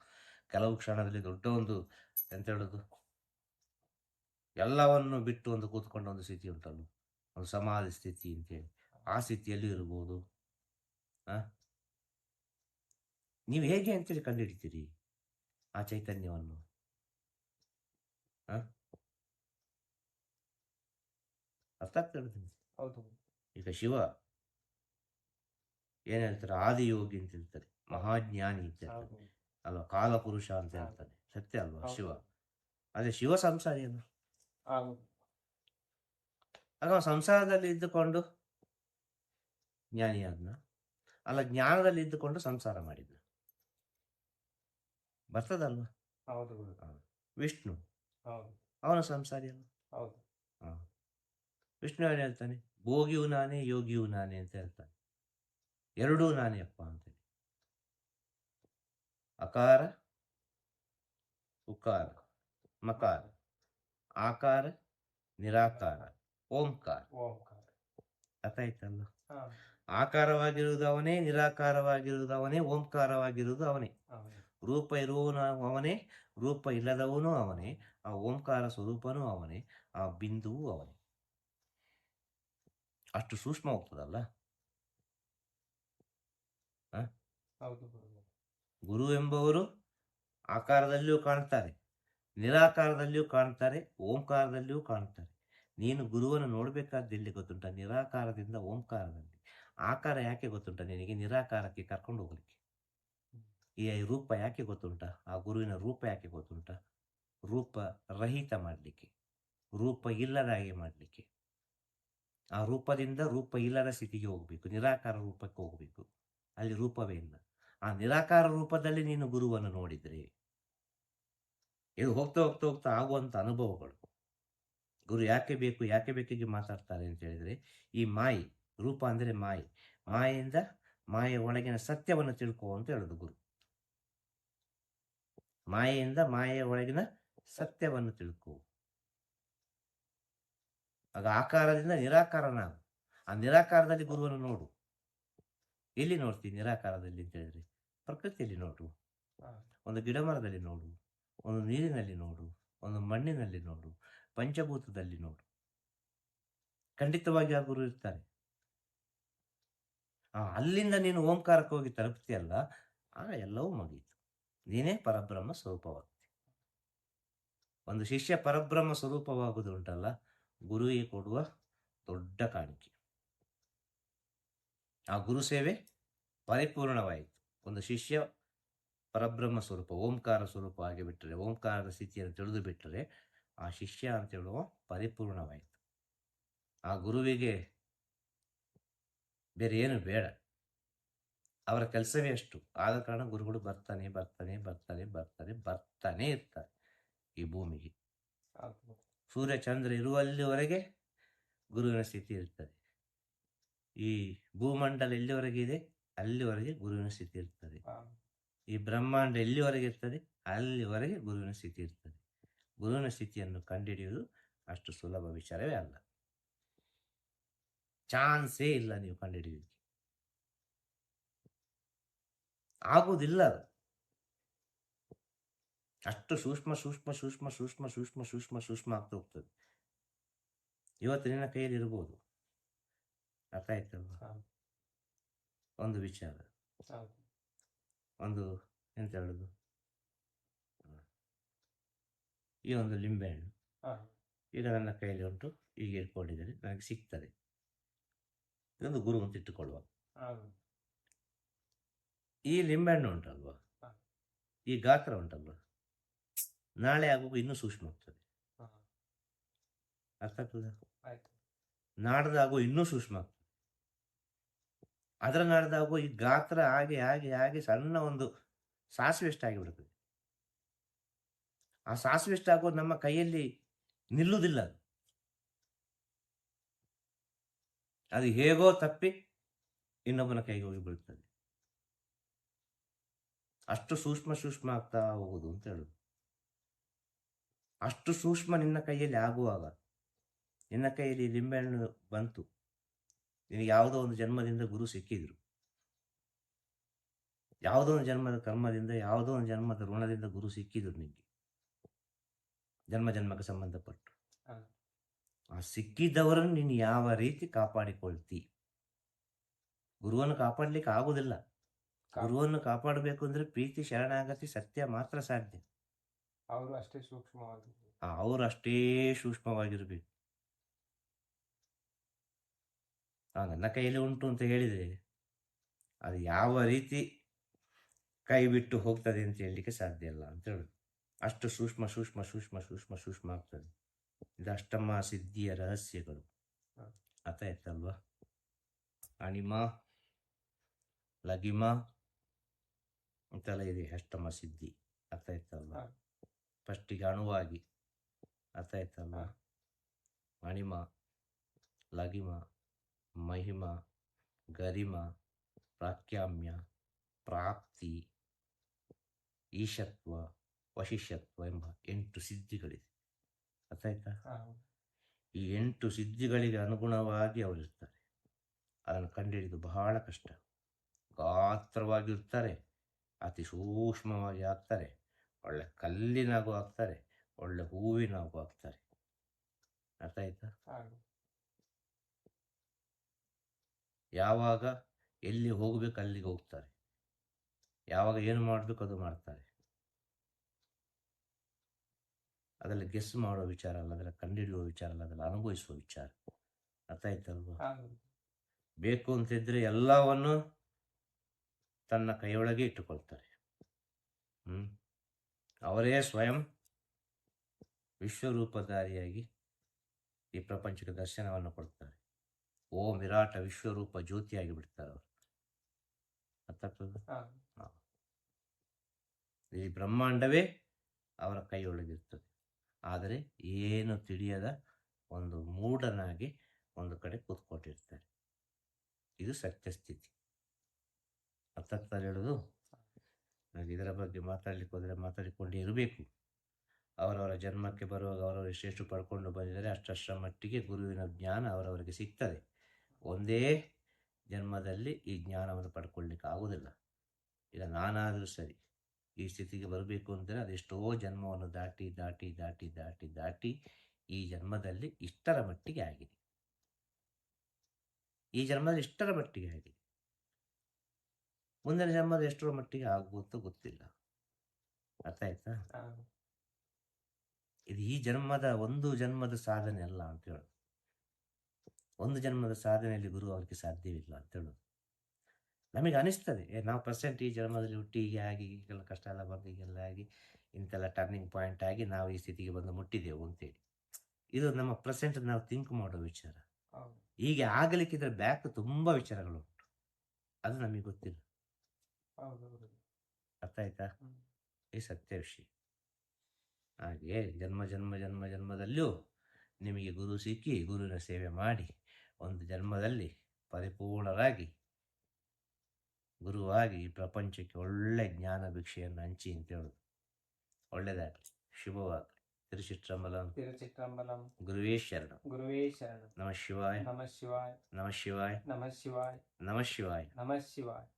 ಕೆಲವು ಕ್ಷಣದಲ್ಲಿ ದೊಡ್ಡ ಒಂದು ಎಂತ ಹೇಳೋದು? ಎಲ್ಲವನ್ನು ಬಿಟ್ಟು ಒಂದು ಕೂತ್ಕೊಂಡ ಒಂದು ಸ್ಥಿತಿ ಉಂಟಲ್ಲ ಒಂದು ಸಮಾಧಿ ಸ್ಥಿತಿ ಅಂತೇಳಿ ಆ ಸ್ಥಿತಿಯಲ್ಲಿ ಇರ್ಬೋದು. ನೀವು ಹೇಗೆ ಅಂತೇಳಿ ಕಂಡುಹಿಡಿತೀರಿ ಆ ಚೈತನ್ಯವನ್ನು? ಅರ್ಥ ಆಗ್ತದೆ ಹೌದು. ಈಗ ಶಿವ ಏನ್ ಹೇಳ್ತಾರೆ? ಆದಿಯೋಗಿ ಅಂತ ಹೇಳ್ತಾರೆ. ಮಹಾಜ್ಞಾನಿ ಅಂತ ಹೇಳ್ತಾರೆ. ಅಲ್ವಾ? ಕಾಲಪುರುಷ ಅಂತ ಹೇಳ್ತಾರೆ. ಸತ್ಯ ಅಲ್ವಾ ಶಿವ? ಅದೇ ಶಿವ ಸಂಸಾರಿ ಅಲ್ಲ ಅಲ್ವಾ ಸಂಸಾರದಲ್ಲಿ ಇದ್ದುಕೊಂಡು ಜ್ಞಾನಿಯಾದ್ನ? ಅಲ್ಲ ಜ್ಞಾನದಲ್ಲಿ ಇದ್ದುಕೊಂಡು ಸಂಸಾರ ಮಾಡಿದ್ನ ಬರ್ತದಲ್ವಾ? ಹೌದು ವಿಷ್ಣು. ಅವನ ಸಂಸಾರಿ ಅಲ್ಲ? ಹೌದು. ವಿಷ್ಣು ಏನು ಹೇಳ್ತಾನೆ? ಭೋಗಿಯು ನಾನೇ ಯೋಗಿಯು ನಾನೇ ಅಂತ ಹೇಳ್ತಾನೆ. ಎರಡೂ ನಾನೇ ಅಪ್ಪ ಅಂತೇಳಿ. ಅಕಾರ ಉಕಾರ ಮಕಾರ. ಆಕಾರ ನಿರಾಕಾರ ಓಂಕಾರ. ಓಂಕಾರ. ಅರ್ಥ ಆಯ್ತಲ್ಲ ಆಕಾರವಾಗಿರುವುದು ಅವನೇ ನಿರಾಕಾರವಾಗಿರುವುದು ಅವನೇ ಓಂಕಾರವಾಗಿರುವುದು ಅವನೇ. ರೂಪ ಇರುವವನು ಅವನೇ ರೂಪ ಇಲ್ಲದವನು ಅವನೇ ಆ ಓಂಕಾರ ಸ್ವರೂಪನೂ ಅವನೇ ಆ ಬಿಂದುವು ಅವನೇ. ಅಷ್ಟು ಸೂಕ್ಷ್ಮ ಹೋಗ್ತದಲ್ಲ. ಗುರು ಎಂಬವರು ಆಕಾರದಲ್ಲಿಯೂ ಕಾಣ್ತಾರೆ ನಿರಾಕಾರದಲ್ಲಿಯೂ ಕಾಣ್ತಾರೆ ಓಂಕಾರದಲ್ಲಿಯೂ ಕಾಣ್ತಾರೆ. ನೀನು ಗುರುವನ್ನು ನೋಡಬೇಕಾದ್ದು ಎಲ್ಲಿ ಗೊತ್ತುಂಟ? ನಿರಾಕಾರದಿಂದ ಓಂಕಾರದಲ್ಲಿ. ಆಕಾರ ಯಾಕೆ ಗೊತ್ತುಂಟ? ನಿನಗೆ ನಿರಾಕಾರಕ್ಕೆ ಕರ್ಕೊಂಡು ಹೋಗ್ಲಿಕ್ಕೆ. ಈ ರೂಪ ಯಾಕೆ ಗೊತ್ತುಂಟ? ಆ ಗುರುವಿನ ರೂಪ ಯಾಕೆ ಗೊತ್ತುಂಟ? ರೂಪ ರಹಿತ ಮಾಡಲಿಕ್ಕೆ ರೂಪ ಇಲ್ಲದ ಹಾಗೆ ಮಾಡಲಿಕ್ಕೆ. ಆ ರೂಪದಿಂದ ರೂಪ ಇಲ್ಲದ ಸ್ಥಿತಿಗೆ ಹೋಗಬೇಕು ನಿರಾಕಾರ ರೂಪಕ್ಕೆ ಹೋಗಬೇಕು. ಅಲ್ಲಿ ರೂಪವೇ ಇಲ್ಲ. ಆ ನಿರಾಕಾರ ರೂಪದಲ್ಲಿ ನೀನು ಗುರುವನ್ನು ನೋಡಿದ್ರೆ ಇದು ಹೋಗ್ತಾ ಹೋಗ್ತಾ ಹೋಗ್ತಾ ಆಗುವಂಥ ಅನುಭವಗಳು. ಗುರು ಯಾಕೆ ಬೇಕು ಯಾಕೆ ಬೇಕಾಗಿ ಮಾತಾಡ್ತಾರೆ ಅಂತ ಹೇಳಿದ್ರೆ ಈ ಮಾಯಿ ರೂಪ ಅಂದರೆ ಮಾಯೆ. ಮಾಯೆಯಿಂದ ಮಾಯೆ ಒಳಗಿನ ಸತ್ಯವನ್ನು ತಿಳ್ಕೋ ಅಂತ ಹೇಳೋದು ಗುರು. ಮಾಯೆಯಿಂದ ಮಾಯೆಯ ಒಳಗಿನ ಸತ್ಯವನ್ನು ತಿಳ್ಕೋ. ಆಗ ಆಕಾರದಿಂದ ನಿರಾಕಾರನಾಗು. ಆ ನಿರಾಕಾರದಲ್ಲಿ ಗುರುವನ್ನು ನೋಡು. ಎಲ್ಲಿ ನೋಡ್ತೀನಿ ನಿರಾಕಾರದಲ್ಲಿ ಅಂತ ಹೇಳಿದ್ರೆ? ಪ್ರಕೃತಿಯಲ್ಲಿ ನೋಡು. ಒಂದು ಗಿಡ ಮರದಲ್ಲಿ ನೋಡು. ಒಂದು ನೀರಿನಲ್ಲಿ ನೋಡು. ಒಂದು ಮಣ್ಣಿನಲ್ಲಿ ನೋಡು. ಪಂಚಭೂತದಲ್ಲಿ ನೋಡು. ಖಂಡಿತವಾಗಿ ಆ ಗುರು ಇರ್ತಾರೆ. ಅಲ್ಲಿಂದ ನೀನು ಓಂಕಾರಕ್ಕೆ ಹೋಗಿ ತಲುಪ್ತಿಯಲ್ಲ, ಆಗ ಎಲ್ಲವೂ ಮುಗೀತು ನೀನೇ ಪರಬ್ರಹ್ಮ ಸ್ವರೂಪವಾಗ್ತಿ. ಒಂದು ಶಿಷ್ಯ ಪರಬ್ರಹ್ಮ ಸ್ವರೂಪವಾಗುವುದು ಉಂಟಲ್ಲ, ಗುರುವಿಗೆ ಕೊಡುವ ದೊಡ್ಡ ಕಾಣಿಕೆ. ಆ ಗುರು ಸೇವೆ ಪರಿಪೂರ್ಣವಾಯಿತು. ಒಂದು ಶಿಷ್ಯ ಪರಬ್ರಹ್ಮ ಸ್ವರೂಪ, ಓಂಕಾರ ಸ್ವರೂಪ ಆಗಿ ಬಿಟ್ಟರೆ ಓಂಕಾರದ ಸ್ಥಿತಿಯನ್ನು ತಿಳಿದು ಬಿಟ್ಟರೆ ಆ ಶಿಷ್ಯ ಅಂತ ಹೇಳುವ ಪರಿಪೂರ್ಣವಾಯಿತು. ಆ ಗುರುವಿಗೆ ಬೇರೆ ಏನು ಬೇಡ. ಅವರ ಕೆಲಸವೇ ಅಷ್ಟು. ಆದ ಕಾರಣ ಗುರುಗಳು ಬರ್ತಾನೆ ಬರ್ತಾನೆ ಬರ್ತಾನೆ ಬರ್ತಾನೆ ಬರ್ತಾನೆ ಇರ್ತಾರೆ ಈ ಭೂಮಿಗೆ. ಸೂರ್ಯ ಚಂದ್ರ ಇರುವಲ್ಲಿವರೆಗೆ ಗುರುವಿನ ಸ್ಥಿತಿ ಇರ್ತದೆ. ಈ ಭೂಮಂಡಲ ಎಲ್ಲಿವರೆಗೆ ಇದೆ? ಅಲ್ಲಿವರೆಗೆ ಗುರುವಿನ ಸ್ಥಿತಿ ಇರ್ತದೆ. ಈ ಬ್ರಹ್ಮಾಂಡ ಎಲ್ಲಿವರೆಗೆ ಇರ್ತದೆ? ಅಲ್ಲಿವರೆಗೆ ಗುರುವಿನ ಸ್ಥಿತಿ ಇರ್ತದೆ. ಗುರುವಿನ ಸ್ಥಿತಿಯನ್ನು ಕಂಡುಹಿಡಿಯುವುದು ಅಷ್ಟು ಸುಲಭ ವಿಚಾರವೇ ಅಲ್ಲ. ಚಾನ್ಸೇ ಇಲ್ಲ ನೀವು ಕಂಡುಹಿಡಿಯೋದಕ್ಕೆ ಆಗುವುದಿಲ್ಲ ಅದು. ಅಷ್ಟು ಸೂಕ್ಷ್ಮ ಸೂಕ್ಷ್ಮ ಸೂಕ್ಷ್ಮ ಸೂಕ್ಷ್ಮ ಸೂಕ್ಷ್ಮ ಸೂಕ್ಷ್ಮ ಸೂಕ್ಷ್ಮ ಆಗ್ತಾ ಹೋಗ್ತದೆ. ಇವತ್ತು ನಿನ್ನ ಕೈಯಲ್ಲಿ ಇರ್ಬೋದು. ಅರ್ಥ ಆಯ್ತಲ್ವಾ ಒಂದು ವಿಚಾರ. ಒಂದು ಎಂತ ಹೇಳುದು? ಈ ಒಂದು ಲಿಂಬೆಹಣ್ಣು. ಈಗ ನನ್ನ ಕೈಯಲ್ಲಿ ಉಂಟು. ಈಗ ಇಟ್ಕೊಂಡಿದ್ದೇನೆ. ನನಗೆ ಸಿಗ್ತದೆ. ಇದೊಂದು ಗುರು ಅಂತ ಇಟ್ಟುಕೊಳ್ಳುವ ಈ ಲಿಂಬೆಹಣ್ಣು ಉಂಟಲ್ವಾ. ಈ ಗಾತ್ರ ಉಂಟಲ್ವಾ? ನಾಳೆ ಆಗುವಾಗ ಇನ್ನೂ ಸೂಕ್ಷ್ಮ ಆಗ್ತದೆ. ಅರ್ಥ ಆಗ್ತದ? ನಾಡ್ದಾಗೋ ಇನ್ನೂ ಸೂಕ್ಷ್ಮ ಆಗ್ತದೆ. ಅದರ ನಾಡ್ದಾಗೋ ಈ ಗಾತ್ರ ಹಾಗೆ ಹಾಗೆ ಹಾಗೆ ಸಣ್ಣ ಒಂದು ಸಾಸಿವೆ ಆಗಿಬಿಡ್ತದೆ ಆ ಸಾಸಿವೆ ಎಷ್ಟಾಗೋ ನಮ್ಮ ಕೈಯಲ್ಲಿ ನಿಲ್ಲುವುದಿಲ್ಲ ಅದು. ಅದು ಹೇಗೋ ತಪ್ಪಿ ಇನ್ನೊಬ್ಬನ ಕೈಗೆ ಹೋಗಿ ಬೀಳ್ತದೆ. ಅಷ್ಟು ಸೂಕ್ಷ್ಮ ಸೂಕ್ಷ್ಮ ಆಗ್ತಾ ಹೋಗುದು ಅಂತ ಹೇಳುದು. ಅಷ್ಟು ಸೂಕ್ಷ್ಮ ನಿನ್ನ ಕೈಯಲ್ಲಿ ಆಗುವಾಗ, ನಿನ್ನ ಕೈಯಲ್ಲಿ ಲಿಂಬೆಹಣ್ಣು ಬಂತು, ನಿನಗೆ ಯಾವುದೋ ಒಂದು ಜನ್ಮದಿಂದ ಗುರು ಸಿಕ್ಕಿದ್ರು. ಯಾವುದೋ ಒಂದು ಜನ್ಮದ ಕರ್ಮದಿಂದ, ಯಾವುದೋ ಒಂದು ಜನ್ಮದ ಋಣದಿಂದ ಗುರು ಸಿಕ್ಕಿದ್ರು ನಿಮಗೆ ಜನ್ಮ ಜನ್ಮಕ್ಕೆ ಸಂಬಂಧಪಟ್ಟು. ಆ ಸಿಕ್ಕಿದ್ದವರನ್ನು ನೀನು ಯಾವ ರೀತಿ ಕಾಪಾಡಿಕೊಳ್ತಿ? ಗುರುವನ್ನು ಕಾಪಾಡ್ಲಿಕ್ಕೆ ಆಗುದಿಲ್ಲ. ಗುರುವನ್ನು ಕಾಪಾಡಬೇಕು ಅಂದ್ರೆ ಪ್ರೀತಿ ಶರಣಾಗತಿ ಸತ್ಯ ಮಾತ್ರ ಸಾಧ್ಯ. ಅವರು ಅಷ್ಟೇ ಸೂಕ್ಷ್ಮವಾಗಿ. ಅವರು ಅಷ್ಟೇ ಸೂಕ್ಷ್ಮವಾಗಿರ್ಬೇಕು. ಆ, ನನ್ನ ಕೈಯಲ್ಲಿ ಉಂಟು ಅಂತ ಹೇಳಿದ್ರೆ ಅದು ಯಾವ ರೀತಿ ಕೈ ಬಿಟ್ಟು ಹೋಗ್ತದೆ ಅಂತ ಹೇಳಲಿಕ್ಕೆ ಸಾಧ್ಯ ಇಲ್ಲ ಅಂತ ಹೇಳುದು. ಅಷ್ಟು ಸೂಕ್ಷ್ಮ ಸೂಕ್ಷ್ಮ ಸೂಕ್ಷ್ಮ ಸೂಕ್ಷ್ಮ ಸೂಕ್ಷ್ಮ ಆಗ್ತದೆ. ಇದು ಅಷ್ಟಮ ಸಿದ್ಧಿಯ ರಹಸ್ಯಗಳು. ಅರ್ಥ ಆಯ್ತಲ್ವಾ? ಅಣಿಮ ಲಗಿಮ ಅಂತೆಲ್ಲ ಇದೆ ಅಷ್ಟಮ ಸಿದ್ಧಿ. ಅರ್ಥ ಆಯ್ತಲ್ವಾ. ಫಸ್ಟಿಗೆ ಅಣುವಾಗಿ. ಅರ್ಥ ಆಯ್ತಲ್ವಾ? ಅಣಿಮ ಲಗಿಮ ಮಹಿಮ ಗರಿಮ ಪ್ರಾಕ್ಯಾಮ್ಯ ಪ್ರಾಪ್ತಿ ಈಶತ್ವ ವಶಿಷ್ಯತ್ವ ಎಂಬ ಎಂಟು ಸಿದ್ಧಿಗಳಿದೆ. ಅರ್ಥ ಆಯ್ತಾ ಹಾ. ಈ ಎಂಟು ಸಿದ್ಧಿಗಳಿಗೆ ಅನುಗುಣವಾಗಿ ಅವರಿರ್ತಾರೆ ಅದನ್ನು ಕಂಡುಹಿಡಿದು ಬಹಳ ಕಷ್ಟ. ಗಾತ್ರವಾಗಿರ್ತಾರೆ ಅತಿ ಸೂಕ್ಷ್ಮವಾಗಿ ಆಗ್ತಾರೆ. ಒಳ್ಳೆ ಕಲ್ಲಿನಾಗೂ ಆಗ್ತಾರೆ. ಒಳ್ಳೆ ಹೂವಿನಾಗೂ ಆಗ್ತಾರೆ. ಅರ್ಥ ಆಯ್ತಾ ಯಾವಾಗ ಎಲ್ಲಿ ಹೋಗ್ಬೇಕು ಅಲ್ಲಿಗೆ ಹೋಗ್ತಾರೆ. ಯಾವಾಗ ಏನು ಮಾಡಬೇಕು ಅದು ಮಾಡ್ತಾರೆ. ಅದರಲ್ಲಿ ಗೆಸ್ ಮಾಡೋ ವಿಚಾರ ಅಲ್ಲ ಅದರ ಕಂಡುಹಿಡಿಯುವ ವಿಚಾರ ಅಲ್ಲ ಅದರಲ್ಲಿ ಅನುಭವಿಸುವ ವಿಚಾರ. ಅರ್ಥ ಆಯ್ತಲ್ವಾ. ಬೇಕು ಅಂತಿದ್ರೆ ಎಲ್ಲವನ್ನು ತನ್ನ ಕೈಯೊಳಗೆ ಇಟ್ಟುಕೊಳ್ತಾರೆ. ಹ್ಮ್. ಅವರೇ ಸ್ವಯಂ ವಿಶ್ವರೂಪಧಾರಿಯಾಗಿ ಈ ಪ್ರಪಂಚಕ್ಕೆ ದರ್ಶನವನ್ನು ಕೊಡ್ತಾರೆ. ಓ ವಿರಾಟ ವಿಶ್ವರೂಪ ಜ್ಯೋತಿಯಾಗಿ ಬಿಡ್ತಾರೆ ಅವರು. ಅರ್ಥ ಆಗ್ತದ? ಹಾ. ಈ ಬ್ರಹ್ಮಾಂಡವೇ ಅವರ ಕೈಯೊಳಗಿರ್ತದೆ. ಆದರೆ ಏನು ತಿಳಿಯದ ಒಂದು ಮೂಢನಾಗಿ ಒಂದು ಕಡೆ ಕೂತ್ಕೊಂಡಿರ್ತಾರೆ ಇದು ಸತ್ಯ ಸ್ಥಿತಿ. ಅರ್ಥಾಗ್ತಾರೆ ಹೇಳೋದು ಇದರ ಬಗ್ಗೆ ಮಾತಾಡ್ಲಿಕ್ಕೆ ಹೋದರೆ ಮಾತಾಡಿಕೊಂಡೇ ಇರಬೇಕು. ಅವರವರ ಜನ್ಮಕ್ಕೆ ಬರುವಾಗ ಅವರವರು ಎಷ್ಟೆಷ್ಟು ಪಡ್ಕೊಂಡು ಬಂದಿದ್ದಾರೆ ಅಷ್ಟಷ್ಟರ ಮಟ್ಟಿಗೆ ಗುರುವಿನ ಜ್ಞಾನ ಅವರವರಿಗೆ ಸಿಗ್ತದೆ. ಒಂದೇ ಜನ್ಮದಲ್ಲಿ ಈ ಜ್ಞಾನವನ್ನು ಪಡ್ಕೊಳ್ಳಿಕ್ಕೆ ಆಗುವುದಿಲ್ಲ ಈಗ ನಾನಾದರೂ ಸರಿ ಈ ಸ್ಥಿತಿಗೆ ಬರಬೇಕು ಅಂದರೆ ಅದೆಷ್ಟೋ ಜನ್ಮವನ್ನು ದಾಟಿ ದಾಟಿ ದಾಟಿ ದಾಟಿ ದಾಟಿ ಈ ಜನ್ಮದಲ್ಲಿ ಇಷ್ಟರ ಮಟ್ಟಿಗೆ ಆಗಿದೆ. ಈ ಜನ್ಮದಲ್ಲಿ ಇಷ್ಟರ ಮಟ್ಟಿಗೆ ಆಗಿದೆ. ಮುಂದಿನ ಜನ್ಮದ ಎಷ್ಟರ ಮಟ್ಟಿಗೆ ಆಗುತ್ತೋ ಗೊತ್ತಿಲ್ಲ. ಅರ್ಥ ಆಯ್ತಾ? ಇದು ಈ ಜನ್ಮದ ಒಂದು ಜನ್ಮದ ಸಾಧನೆ ಅಲ್ಲ ಅಂತ ಹೇಳೋದು. ಒಂದು ಜನ್ಮದ ಸಾಧನೆಯಲ್ಲಿ ಗುರು ಅವರಿಗೆ ಸಾಧ್ಯವಿಲ್ಲ ಅಂತ ಹೇಳೋದು. ನಮಗೆ ಅನಿಸ್ತದೆ ಏ ನಾವು ಪ್ರೆಸೆಂಟ್ ಈ ಜನ್ಮದಲ್ಲಿ ಹುಟ್ಟಿ ಹೀಗೆ ಆಗಿ ಈಗೆಲ್ಲ ಕಷ್ಟ ಎಲ್ಲ ಬಂದು ಹೀಗೆಲ್ಲ ಆಗಿ ಇಂಥೆಲ್ಲ ಟರ್ನಿಂಗ್ ಪಾಯಿಂಟ್ ಆಗಿ ನಾವು ಈ ಸ್ಥಿತಿಗೆ ಬಂದು ಮುಟ್ಟಿದೆವು ಅಂತೇಳಿ. ಇದು ನಮ್ಮ ಪ್ರೆಸೆಂಟ್ ನಾವು ಥಿಂಕ್ ಮಾಡೋ ವಿಚಾರ. ಹೀಗೆ ಆಗಲಿಕ್ಕಿದ್ರೆ ಬ್ಯಾಕ್ ತುಂಬ ವಿಚಾರಗಳುಂಟು ಅದು ನಮಗೆ ಗೊತ್ತಿಲ್ಲ. ಅರ್ಥ ಆಯ್ತಾ? ಈ ಸತ್ಯ ವಿಷಯ. ಹಾಗೆ ಜನ್ಮ ಜನ್ಮ ಜನ್ಮ ಜನ್ಮದಲ್ಲೂ ನಿಮಗೆ ಗುರು ಸಿಕ್ಕಿ ಗುರುವಿನ ಸೇವೆ ಮಾಡಿ ಒಂದು ಜನ್ಮದಲ್ಲಿ ಪರಿಪೂರ್ಣರಾಗಿ ಗುರುವಾಗಿ ಈ ಪ್ರಪಂಚಕ್ಕೆ ಒಳ್ಳೆ ಜ್ಞಾನ ಭಿಕ್ಷೆಯನ್ನು ಹಂಚಿ ಅಂತ ಹೇಳೋದು. ಒಳ್ಳೆಯದಾಗಲಿ ಶುಭವಾಗಲಿ. ತಿರುಚಿತ್ರಂಬಲಂ ತಿರುಚಿತ್ರಂಬಲಂ ಗುರುವೇ ಶರಣ. ಗುರುವೇ ಶರಣ. ನಮಃ ಶಿವಾಯ. ನಮಃ ಶಿವಾಯ. ನಮಃ ಶಿವಾಯ. ನಮಃ ಶಿವಾಯ. ನಮಃ ಶಿವಾಯ. ನಮಃ ಶಿವಾಯ.